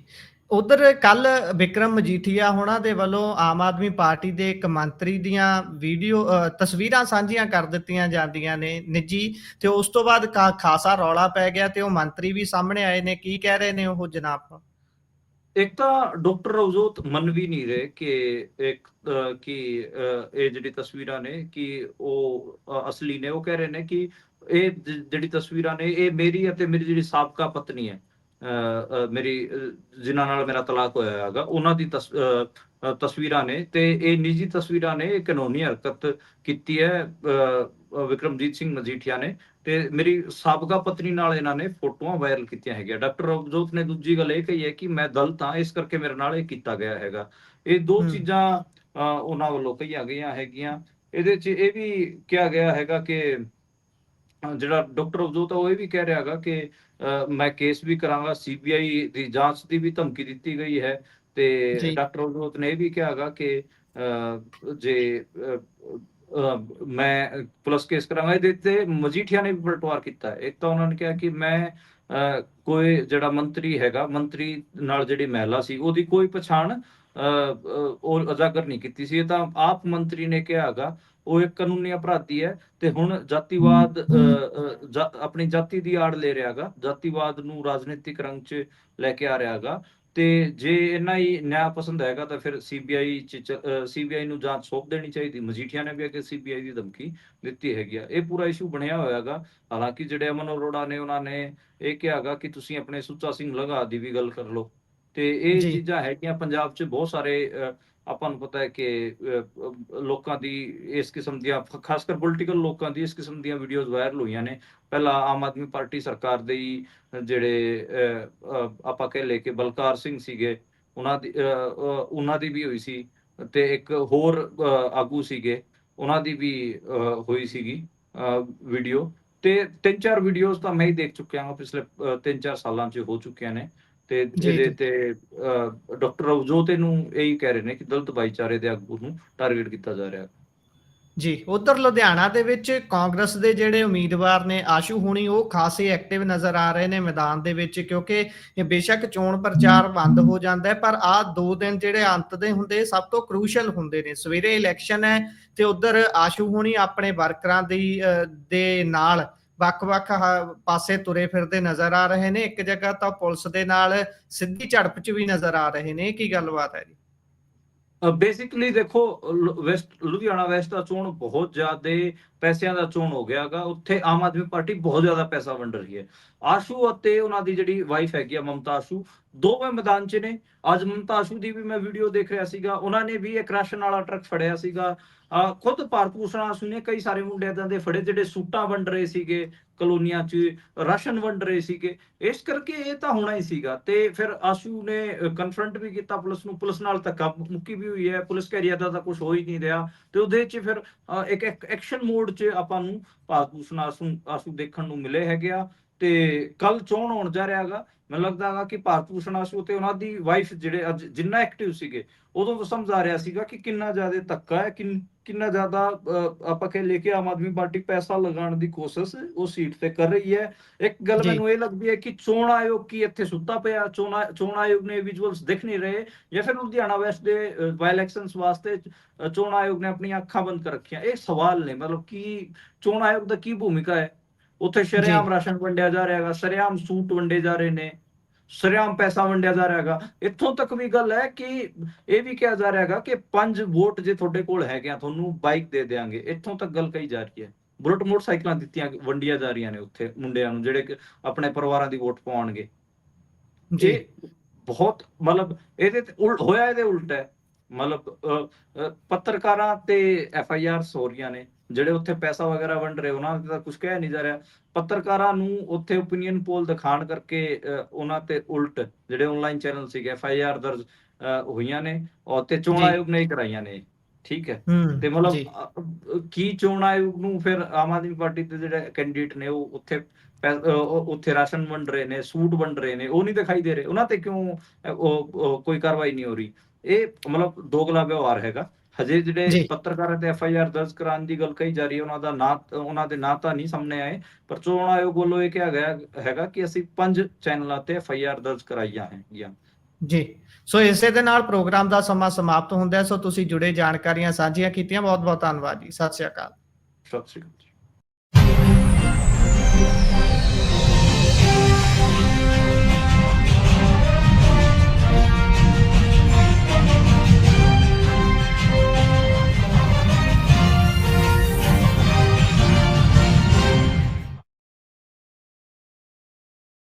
ਉਧਰ ਕੱਲ ਵਿਕਰਮ ਮਜੀਠੀਆ ਹੋਣਾ ਦੇ ਵੱਲੋਂ ਆਮ ਆਦਮੀ ਪਾਰਟੀ ਦੇ ਇੱਕ ਮੰਤਰੀ ਦੀਆਂ ਵੀਡੀਓ ਤਸਵੀਰਾਂ ਸਾਂਝੀਆਂ ਕਰ ਦਿੱਤੀਆਂ ਜਾਂਦੀਆਂ ਨੇ ਨਿੱਜੀ ਤੇ ਉਸ ਤੋਂ ਬਾਅਦ ਖਾਸਾ ਰੌਲਾ ਪੈ ਗਿਆ ਤੇ ਉਹ ਮੰਤਰੀ ਵੀ ਸਾਹਮਣੇ ਆਏ ਨੇ। ਕੀ ਕਹਿ ਰਹੇ ਨੇ ਉਹ ਜਨਾਬ? ਇੱਕ ਤਾਂ ਡਾਕਟਰ ਰਵਜੋਤ ਮੰਨ ਵੀ ਨਹੀਂ ਰਹੇ ਕਿ ਇੱਕ ਕਿ ਇਹ ਜਿਹੜੀ ਤਸਵੀਰਾਂ ਨੇ ਕਿ ਉਹ ਅਸਲੀ ਨੇ। ਉਹ ਕਹਿ ਰਹੇ ਨੇ ਕਿ ਇਹ ਜਿਹੜੀ ਤਸਵੀਰਾਂ ਨੇ, ਇਹ ਮੇਰੀ ਅਤੇ ਮੇਰੀ ਜਿਹੜੀ ਸਾਬਕਾ ਪਤਨੀ ਹੈ। ਮੇਰੀ ਜਿਨ੍ਹਾਂ ਨਾਲ ਮੇਰਾ ਤਲਾਕ ਹੋਇਆ ਹੈਗਾ ਉਹਨਾਂ ਦੀ ਤਸਵੀਰਾਂ ਨੇ ਤੇ ਇਹ ਨਿੱਜੀ ਤਸਵੀਰਾਂ ਨੇ ਇਹ ਕਾਨੂੰਨੀ ਹਰਕਤ ਕੀਤੀ ਹੈ ਵਿਕਰਮਜੀਤ ਸਿੰਘ ਮਜੀਠੀਆ ਨੇ ਤੇ ਮੇਰੀ ਸਾਬਕਾ ਪਤਨੀ ਨਾਲ ਇਹਨਾਂ ਨੇ ਫੋਟੋਆਂ ਵਾਇਰਲ ਕੀਤੀਆਂ ਹੈਗੀਆਂ। ਡਾਕਟਰ ਰਵਜੋਤ ਨੇ ਦੂਜੀ ਗੱਲ ਇਹ ਕਹੀ ਹੈ ਕਿ ਮੈਂ ਦਲਿਤ ਹਾਂ ਇਸ ਕਰਕੇ ਮੇਰੇ ਨਾਲ ਇਹ ਕੀਤਾ ਗਿਆ ਹੈਗਾ। ਇਹ ਦੋ। ਚੀਜ਼ਾਂ ਉਹਨਾਂ ਵੱਲੋਂ ਕਹੀਆਂ ਗਈਆਂ ਹੈਗੀਆਂ। ਇਹਦੇ 'ਚ ਇਹ ਵੀ ਕਿਹਾ ਗਿਆ ਹੈਗਾ ਕਿ ਜਿਹੜਾ ਡਾਕਟਰ ਰਵਜੋਤ ਆ ਉਹ ਇਹ ਵੀ ਕਹਿ ਰਿਹਾ ਹੈਗਾ ਕਿ ਮੈਂ ਕੇਸ ਵੀ ਕਰਾਂਗਾ ਸੀਬੀਆਈ ਦੀ ਜਾਂਚ ਦੀ ਵੀ ਧਮਕੀ ਦਿੱਤੀ ਗਈ ਹੈ ਤੇ। ਡਾਕਟਰ ਰਵਜੋਤ ਨੇ ਇਹ ਵੀ ਕਿਹਾ ਹੈਗਾ ਕਿ ਜੇ ਮੈਂ ਪੁਲਿਸ ਕੇਸ ਕਰਾਂਗਾ ਇਹਦੇ ਤੇ ਮਜੀਠੀਆ ਨੇ ਵੀ ਪਲਟਵਾਰ ਕੀਤਾ। ਇੱਕ ਤਾਂ ਉਹਨਾਂ ਨੇ ਕਿਹਾ ਕਿ ਮੈਂ ਕੋਈ ਜਿਹੜਾ ਮੰਤਰੀ ਹੈਗਾ ਮੰਤਰੀ ਨਾਲ ਜਿਹੜੀ ਮਹਿਲਾ ਸੀ ਉਹਦੀ ਕੋਈ ਪਛਾਣ ਉਹ ਉਜਾਗਰ ਨਹੀਂ ਕੀਤੀ ਸੀ ਇਹ ਤਾਂ ਆਪ ਮੰਤਰੀ ਨੇ ਕਿਹਾ ਹੈਗਾ ਉਹ ਇੱਕ ਕਾਨੂੰਨੀ ਅਪਰਾਧੀ ਹੈ ਤੇ ਹੁਣ ਜਾਤੀਵਾਦ ਆਪਣੀ ਜਾਤੀ ਦੀ ਆੜ ਲੈ ਰਿਹਾ ਹੈਗਾ ਜਾਤੀਵਾਦ ਨੂੰ ਰਾਜਨੀਤਿਕ ਰੰਗ 'ਚ ਲੈ ਕੇ ਆ ਰਿਹਾ ਹੈਗਾ ਤੇ ਜੇ ਇੰਨਾ ਹੀ ਨਿਆਂ ਪਸੰਦ ਹੈਗਾ ਤਾਂ ਫਿਰ ਸੀਬੀਆਈ ਚ ਸੀਬੀਆਈ ਨੂੰ ਜਾਂਚ ਸੌਂਪ ਦੇਣੀ ਚਾਹੀਦੀ। ਮਜੀਠੀਆ ਨੇ ਵੀ ਅੱਗੇ ਸੀਬੀਆਈ ਦੀ ਧਮਕੀ ਦਿੱਤੀ ਹੈਗੀ ਆ। ਇਹ ਪੂਰਾ ਇਸ਼ੂ ਬਣਿਆ ਹੋਇਆ ਹੈਗਾ। ਹਾਲਾਂਕਿ ਜਿਹੜੇ ਅਮਨ ਅਰੋੜਾ ਨੇ ਉਹਨਾਂ ਨੇ ਇਹ ਕਿਹਾ ਹੈਗਾ ਕਿ ਤੁਸੀਂ ਆਪਣੇ ਸੁੱਚਾ ਸਿੰਘ ਲੰਗਾ ਦੀ ਵੀ ਗੱਲ ਕਰ ਲਓ। ਤੇ ਇਹ। ਚੀਜ਼ਾਂ ਹੈਗੀਆਂ ਪੰਜਾਬ 'ਚ ਬਹੁਤ ਸਾਰੇ ਆਪਾਂ ਨੂੰ ਪਤਾ ਹੈ ਕਿ ਲੋਕਾਂ ਦੀ ਇਸ ਕਿਸਮ ਦੀਆਂ ਖਾਸ ਕਰ ਪੋਲੀਟੀਕਲ ਲੋਕਾਂ ਦੀ ਇਸ ਕਿਸਮ ਦੀਆਂ ਵੀਡੀਓਜ਼ ਵਾਇਰਲ ਹੋਈਆਂ ਨੇ। ਪਹਿਲਾਂ ਆਮ ਆਦਮੀ ਪਾਰਟੀ ਸਰਕਾਰ ਦੇ ਹੀ ਜਿਹੜੇ ਆਪਾਂ ਕਹਿ ਲਏ ਕਿ ਬਲਕਾਰ ਸਿੰਘ ਸੀਗੇ, ਉਹਨਾਂ ਦੀ ਉਹਨਾਂ ਦੀ ਵੀ ਹੋਈ ਸੀ ਤੇ ਇੱਕ ਹੋਰ ਆਗੂ ਸੀਗੇ, ਉਹਨਾਂ ਦੀ ਵੀ ਹੋਈ ਸੀਗੀ ਵੀਡੀਓ ਤੇ ਤਿੰਨ ਚਾਰ ਵੀਡੀਓਜ਼ ਤਾਂ ਮੈਂ ਹੀ ਦੇਖ ਚੁੱਕਿਆ ਹਾਂ ਪਿਛਲੇ ਤਿੰਨ ਚਾਰ ਸਾਲਾਂ 'ਚ ਹੋ ਚੁੱਕੀਆਂ ਨੇ। ਤੇ ਜੀ, ਇਹਦੇ ਜੀ। ਤੇ ਡਾਕਟਰ ਅਵਜੋਤ ਇਹਨੂੰ ਇਹੀ ਕਹਿ ਰਹੇ ਨੇ ਕਿ ਦਲਿਤ ਭਾਈਚਾਰੇ ਦੇ ਆਗੂ ਨੂੰ ਟਾਰਗੇਟ ਕੀਤਾ ਜਾ ਰਿਹਾ। ਜੀ ਉਧਰ ਲੁਧਿਆਣਾ ਦੇ ਵਿੱਚ ਕਾਂਗਰਸ ਦੇ ਜਿਹੜੇ ਉਮੀਦਵਾਰ ਨੇ ਆਸ਼ੂ ਹੁਣੀ ਉਹ ਖਾਸੇ ਐਕਟਿਵ ਨਜ਼ਰ ਆ ਰਹੇ ਨੇ ਮੈਦਾਨ ਦੇ ਵਿੱਚ ਕਿਉਂਕਿ ਇਹ ਬੇਸ਼ੱਕ ਚੋਣ ਪ੍ਰਚਾਰ ਬੰਦ ਹੋ ਜਾਂਦਾ ਹੈ ਪਰ ਆ ਦੋ ਦਿਨ ਜਿਹੜੇ ਅੰਤ ਦੇ ਹੁੰਦੇ ਸਭ ਤੋਂ ਕ੍ਰੂਸ਼ਲ ਹੁੰਦੇ ਨੇ। ਸਵੇਰੇ ਇਲੈਕਸ਼ਨ ਹੈ ਤੇ ਉਧਰ ਆਸ਼ੂ ਹੁਣੀ ਆਪਣੇ ਵਰਕਰਾਂ ਦੀ ਦੇ ਨਾਲ ਵੱਖ-ਵੱਖ ਪਾਸੇ ਤੁਰੇ ਫਿਰਦੇ ਨਜ਼ਰ ਆ ਰਹੇ ਨੇ। ਇੱਕ ਜਗ੍ਹਾ ਤਾਂ ਪੁਲਿਸ ਦੇ ਨਾਲ ਸਿੱਧੀ ਝੜਪ 'ਚ ਵੀ ਨਜ਼ਰ ਆ ਰਹੇ ਨੇ। ਕੀ ਗੱਲਬਾਤ ਹੈ ਜੀ? ਬੇਸਿਕਲੀ ਦੇਖੋ ਵੈਸਟ, ਲੁਧਿਆਣਾ ਵੈਸਟ ਦਾ ਚੋਣ ਬਹੁਤ ਜ਼ਿਆਦਾ ਪੈਸਿਆਂ ਦਾ ਚੋਣ ਹੋ ਗਿਆਗਾ ਉੱਥੇ ਆਮ ਆਦਮੀ ਪਾਰਟੀ ਬਹੁਤ ਜ਼ਿਆਦਾ ਪੈਸਾ ਵੰਡ ਰਹੀ ਹੈ। ਆਸ਼ੂ ਅਤੇ ਉਹਨਾਂ ਦੀ ਜਿਹੜੀ ਵਾਈਫ ਹੈਗੀ ਆ ਮਮਤਾ ਆਸ਼ੂ, ਦੋਵੇਂ ਮੈਦਾਨ 'ਚ ਨੇ। ਅੱਜ ਮਮਤਾ ਆਸ਼ੂ ਦੀ ਵੀ ਮੈਂ ਵੀਡੀਓ ਦੇਖ ਰਿਹਾ ਸੀਗਾ। ਉਹਨਾਂ ਨੇ ਵੀ ਇੱਕ ਰਾਸ਼ਨ ਵਾਲਾ ਟਰੱਕ ਫੜਿਆ ਸੀਗਾ। ਖੁਦ ਭਾਰਤ ਭੂਸ਼ਣ ਆਸ਼ੂ ਨੇ ਕਈ ਸਾਰੇ ਮੁੰਡੇ ਏਦਾਂ ਦੇ ਫੜੇ, ਜਿਹੜੇ ਸੂਟਾਂ ਵੰਡ ਰਹੇ ਸੀਗੇ ਕਲੋਨੀਆਂ 'ਚ, ਰਾਸ਼ਨ ਵੰਡ ਰਹੇ ਸੀਗੇ। ਇਸ ਕਰਕੇ ਇਹ ਤਾਂ ਹੋਣਾ ਹੀ ਸੀਗਾ। ਤੇ ਫਿਰ ਆਸ਼ੂ ਨੇ ਕਨਫਰੰਟ ਵੀ ਕੀਤਾ ਪੁਲਿਸ ਨੂੰ। ਪੁਲਿਸ ਨਾਲ ਧੱਕਾ ਮੁੱਕੀ ਵੀ ਹੋਈ ਹੈ। ਪੁਲਿਸ ਕਹਿ ਰਹੀ ਹੈ ਤਾਂ ਕੁਝ ਹੋ ਹੀ ਨਹੀਂ ਰਿਹਾ। ਤੇ ਉਹਦੇ 'ਚ ਫਿਰ ਇੱਕ ਐਕਸ਼ਨ ਮੋਡ 'ਚ ਆਪਾਂ ਨੂੰ ਭਾਰਤ ਭੂਸ਼ਣ ਆਸ਼ੂ ਆਸ਼ੂ ਦੇਖਣ ਨੂੰ ਮਿਲੇ ਹੈਗੇ ਆ। ਤੇ ਕੱਲ ਚੋਣ ਹੋਣ ਜਾ ਰਿਹਾ ਹੈਗਾ ਮੈਨੂੰ ਲੱਗਦਾ ਹੈਗਾ ਕਿ ਭਾਰਤ ਭੂਸ਼ਣ ਆਸ਼ੂ ਤੇ ਉਹਨਾਂ ਦੀ ਵਾਈਫ ਜਿਹੜੇ ਅੱਜ ਜਿੰਨਾ ਐਕਟਿਵ ਸੀਗੇ ਉਦੋਂ ਤੋਂ ਸਮਝ ਆ ਰਿਹਾ ਸੀਗਾ ਕਿ ਕਿੰਨਾ ਜ਼ਿਆਦਾ ਧੱਕਾ ਹੈ ਕਿੰਨ- ਜ਼ਿਆਦਾ ਆਪਾਂ ਕਹਿ ਲੈ ਕੇ ਆਮ ਆਦਮੀ ਪਾਰਟੀ ਪੈਸਾ ਲਗਾਉਣ ਦੀ ਕੋਸ਼ਿਸ਼ ਉਹ ਸੀਟ ਤੇ ਕਰ ਰਹੀ ਹੈ। ਇੱਕ ਗੱਲ। ਮੈਨੂੰ ਇਹ ਲੱਗਦੀ ਹੈ ਕਿ ਚੋਣ ਆਯੋਗ ਕੀ ਇੱਥੇ ਸੁੱਤਾ ਪਿਆ ਚੋਣ ਚੋਣ ਆਯੋਗ ਨੇ ਵਿਜ਼ੂਅਲਸ ਦਿਖ ਨਹੀਂ ਰਹੇ ਜਾਂ ਫਿਰ ਲੁਧਿਆਣਾ ਵੈਸਟ ਦੇ ਬਾਈ ਇਲੈਕਸ਼ਨਸ ਵਾਸਤੇ ਚੋਣ ਆਯੋਗ ਨੇ ਆਪਣੀਆਂ ਅੱਖਾਂ ਬੰਦ ਕਰ ਰੱਖੀਆਂ। ਇਹ ਸਵਾਲ ਨੇ ਮਤਲਬ ਕੀ ਚੋਣ ਆਯੋਗ ਦਾ ਕੀ ਭੂਮਿਕਾ ਹੈ? ਉੱਥੇ ਸ਼ਰੇਆਮ ਰਾਸ਼ਨ ਵੰਡਿਆ ਜਾ ਰਿਹਾ ਹੈਗਾ ਸ਼ਰੇਆਮ ਸੂਟ ਵੰਡੇ ਜਾ ਰਹੇ ਨੇ ਸ਼ਰੇਆਮ ਪੈਸਾ ਵੰਡਿਆ ਜਾ ਰਿਹਾ ਹੈਗਾ। ਇੱਥੋਂ ਤੱਕ ਵੀ ਗੱਲ ਹੈ ਕਿ ਇਹ ਵੀ ਕਿਹਾ ਜਾ ਰਿਹਾ ਹੈਗਾ ਕਿ ਪੰਜ ਵੋਟ ਜੇ ਤੁਹਾਡੇ ਕੋਲ ਹੈਗੇ ਆ ਤੁਹਾਨੂੰ ਬਾਈਕ ਦੇ ਦੇਾਂਗੇ ਇੱਥੋਂ ਤੱਕ ਗੱਲ ਕਹੀ ਜਾ ਰਹੀ ਹੈ। ਬੁਲਟ ਮੋਟਰਸਾਈਕਲਾਂ ਦਿੱਤੀਆਂ ਵੰਡੀਆਂ ਜਾ ਰਹੀਆਂ ਨੇ ਉੱਥੇ ਮੁੰਡਿਆਂ ਨੂੰ ਜਿਹੜੇ ਆਪਣੇ ਪਰਿਵਾਰਾਂ ਦੀ ਵੋਟ ਪਾਉਣਗੇ। ਜੀ। ਬਹੁਤ ਮਤਲਬ ਇਹਦੇ ਤੇ ਉਲਟ ਹੋਇਆ ਇਹਦੇ ਉਲਟ ਹੈ। ਮਤਲਬ ਪੱਤਰਕਾਰਾਂ ਤੇ ਐਫ ਆਈ ਆਰ ਹੋ ਰਹੀਆਂ ਨੇ। ਜਿਹੜੇ ਉੱਥੇ ਪੈਸਾ ਵਗੈਰਾ ਵੰਡ ਰਹੇ ਉਹਨਾਂ ਤੇ ਤਾਂ ਕੁਝ ਕਹਿ ਨਹੀਂ ਜਾ ਰਿਹਾ। ਪੱਤਰਕਾਰਾਂ ਨੂੰ ਉੱਥੇ ਓਪੀਨੀਅਨ ਪੋਲ ਦਿਖਾਣ ਕਰਕੇ ਉਹਨਾਂ ਤੇ ਉਲਟ ਜਿਹੜੇ ਆਨਲਾਈਨ ਚੈਨਲ ਸੀਗੇ ਐਫ ਆਈ ਆਰ ਦਰਜ ਹੋਈਆਂ ਨੇ ਔਰ ਤੇ ਚੋਣ। ਆਯੋਗ ਨੇ ਕਰਾਈਆਂ ਨੇ ਠੀਕ ਹੈ। ਤੇ ਮਤਲਬ ਕੀ ਚੋਣ ਆਯੋਗ ਨੂੰ ਫਿਰ ਆਮ ਆਦਮੀ ਪਾਰਟੀ ਦੇ ਜਿਹੜੇ ਕੈਂਡੀਡੇਟ ਨੇ ਉਹ ਉੱਥੇ ਉੱਥੇ ਰਾਸ਼ਨ ਵੰਡ ਰਹੇ ਨੇ ਸੂਟ ਵੰਡ ਰਹੇ ਨੇ ਉਹ ਨਹੀਂ ਦਿਖਾਈ ਦੇ ਰਹੇ। ਉਹਨਾਂ ਤੇ ਕਿਉਂ ਕੋਈ ਕਾਰਵਾਈ ਨਹੀਂ ਹੋ ਰਹੀ। ਇਹ ਮਤਲਬ ਦੋਗਲਾ ਵਿਵਹਾਰ ਹੈਗਾ। ਹਜੇ। ਜਿਹੜੇ ਪੱਤਰਕਾਰਾਂ ਤੇ ਐਫ ਆਈ ਆਰ ਦਰਜ ਕਰਾਉਣ ਦੀ ਗੱਲ ਕਹੀ ਜਾ ਰਹੀ ਹੈ ਉਹਨਾਂ ਦਾ ਨਾਂ ਉਹਨਾਂ ਦੇ ਨਾਂ ਤਾਂ ਨਹੀਂ ਸਾਹਮਣੇ ਆਏ ਪਰ ਚੋਣ ਆਯੋਗ ਵੱਲੋਂ ਇਹ ਕਿਹਾ ਗਿਆ ਹੈਗਾ ਕਿ ਅਸੀਂ ਪੰਜ ਚੈਨਲਾਂ ਤੇ ਐਫ ਆਈ ਆਰ ਦਰਜ ਕਰਾਈਆਂ ਹੈਗੀਆਂ। ਜੀ। ਸੋ ਇਸੇ ਦੇ ਨਾਲ ਪ੍ਰੋਗਰਾਮ ਦਾ ਸਮਾਂ ਸਮਾਪਤ ਹੁੰਦਾ ਹੈ। ਸੋ ਤੁਸੀਂ ਜੁੜੇ ਜਾਣਕਾਰੀਆਂ ਸਾਂਝੀਆਂ ਕੀਤੀਆਂ। ਬਹੁਤ ਬਹੁਤ ਧੰਨਵਾਦ ਜੀ। ਸਤਿ ਸ਼੍ਰੀ ਅਕਾਲ। ਸਤਿ ਸ਼੍ਰੀ ਅਕਾਲ।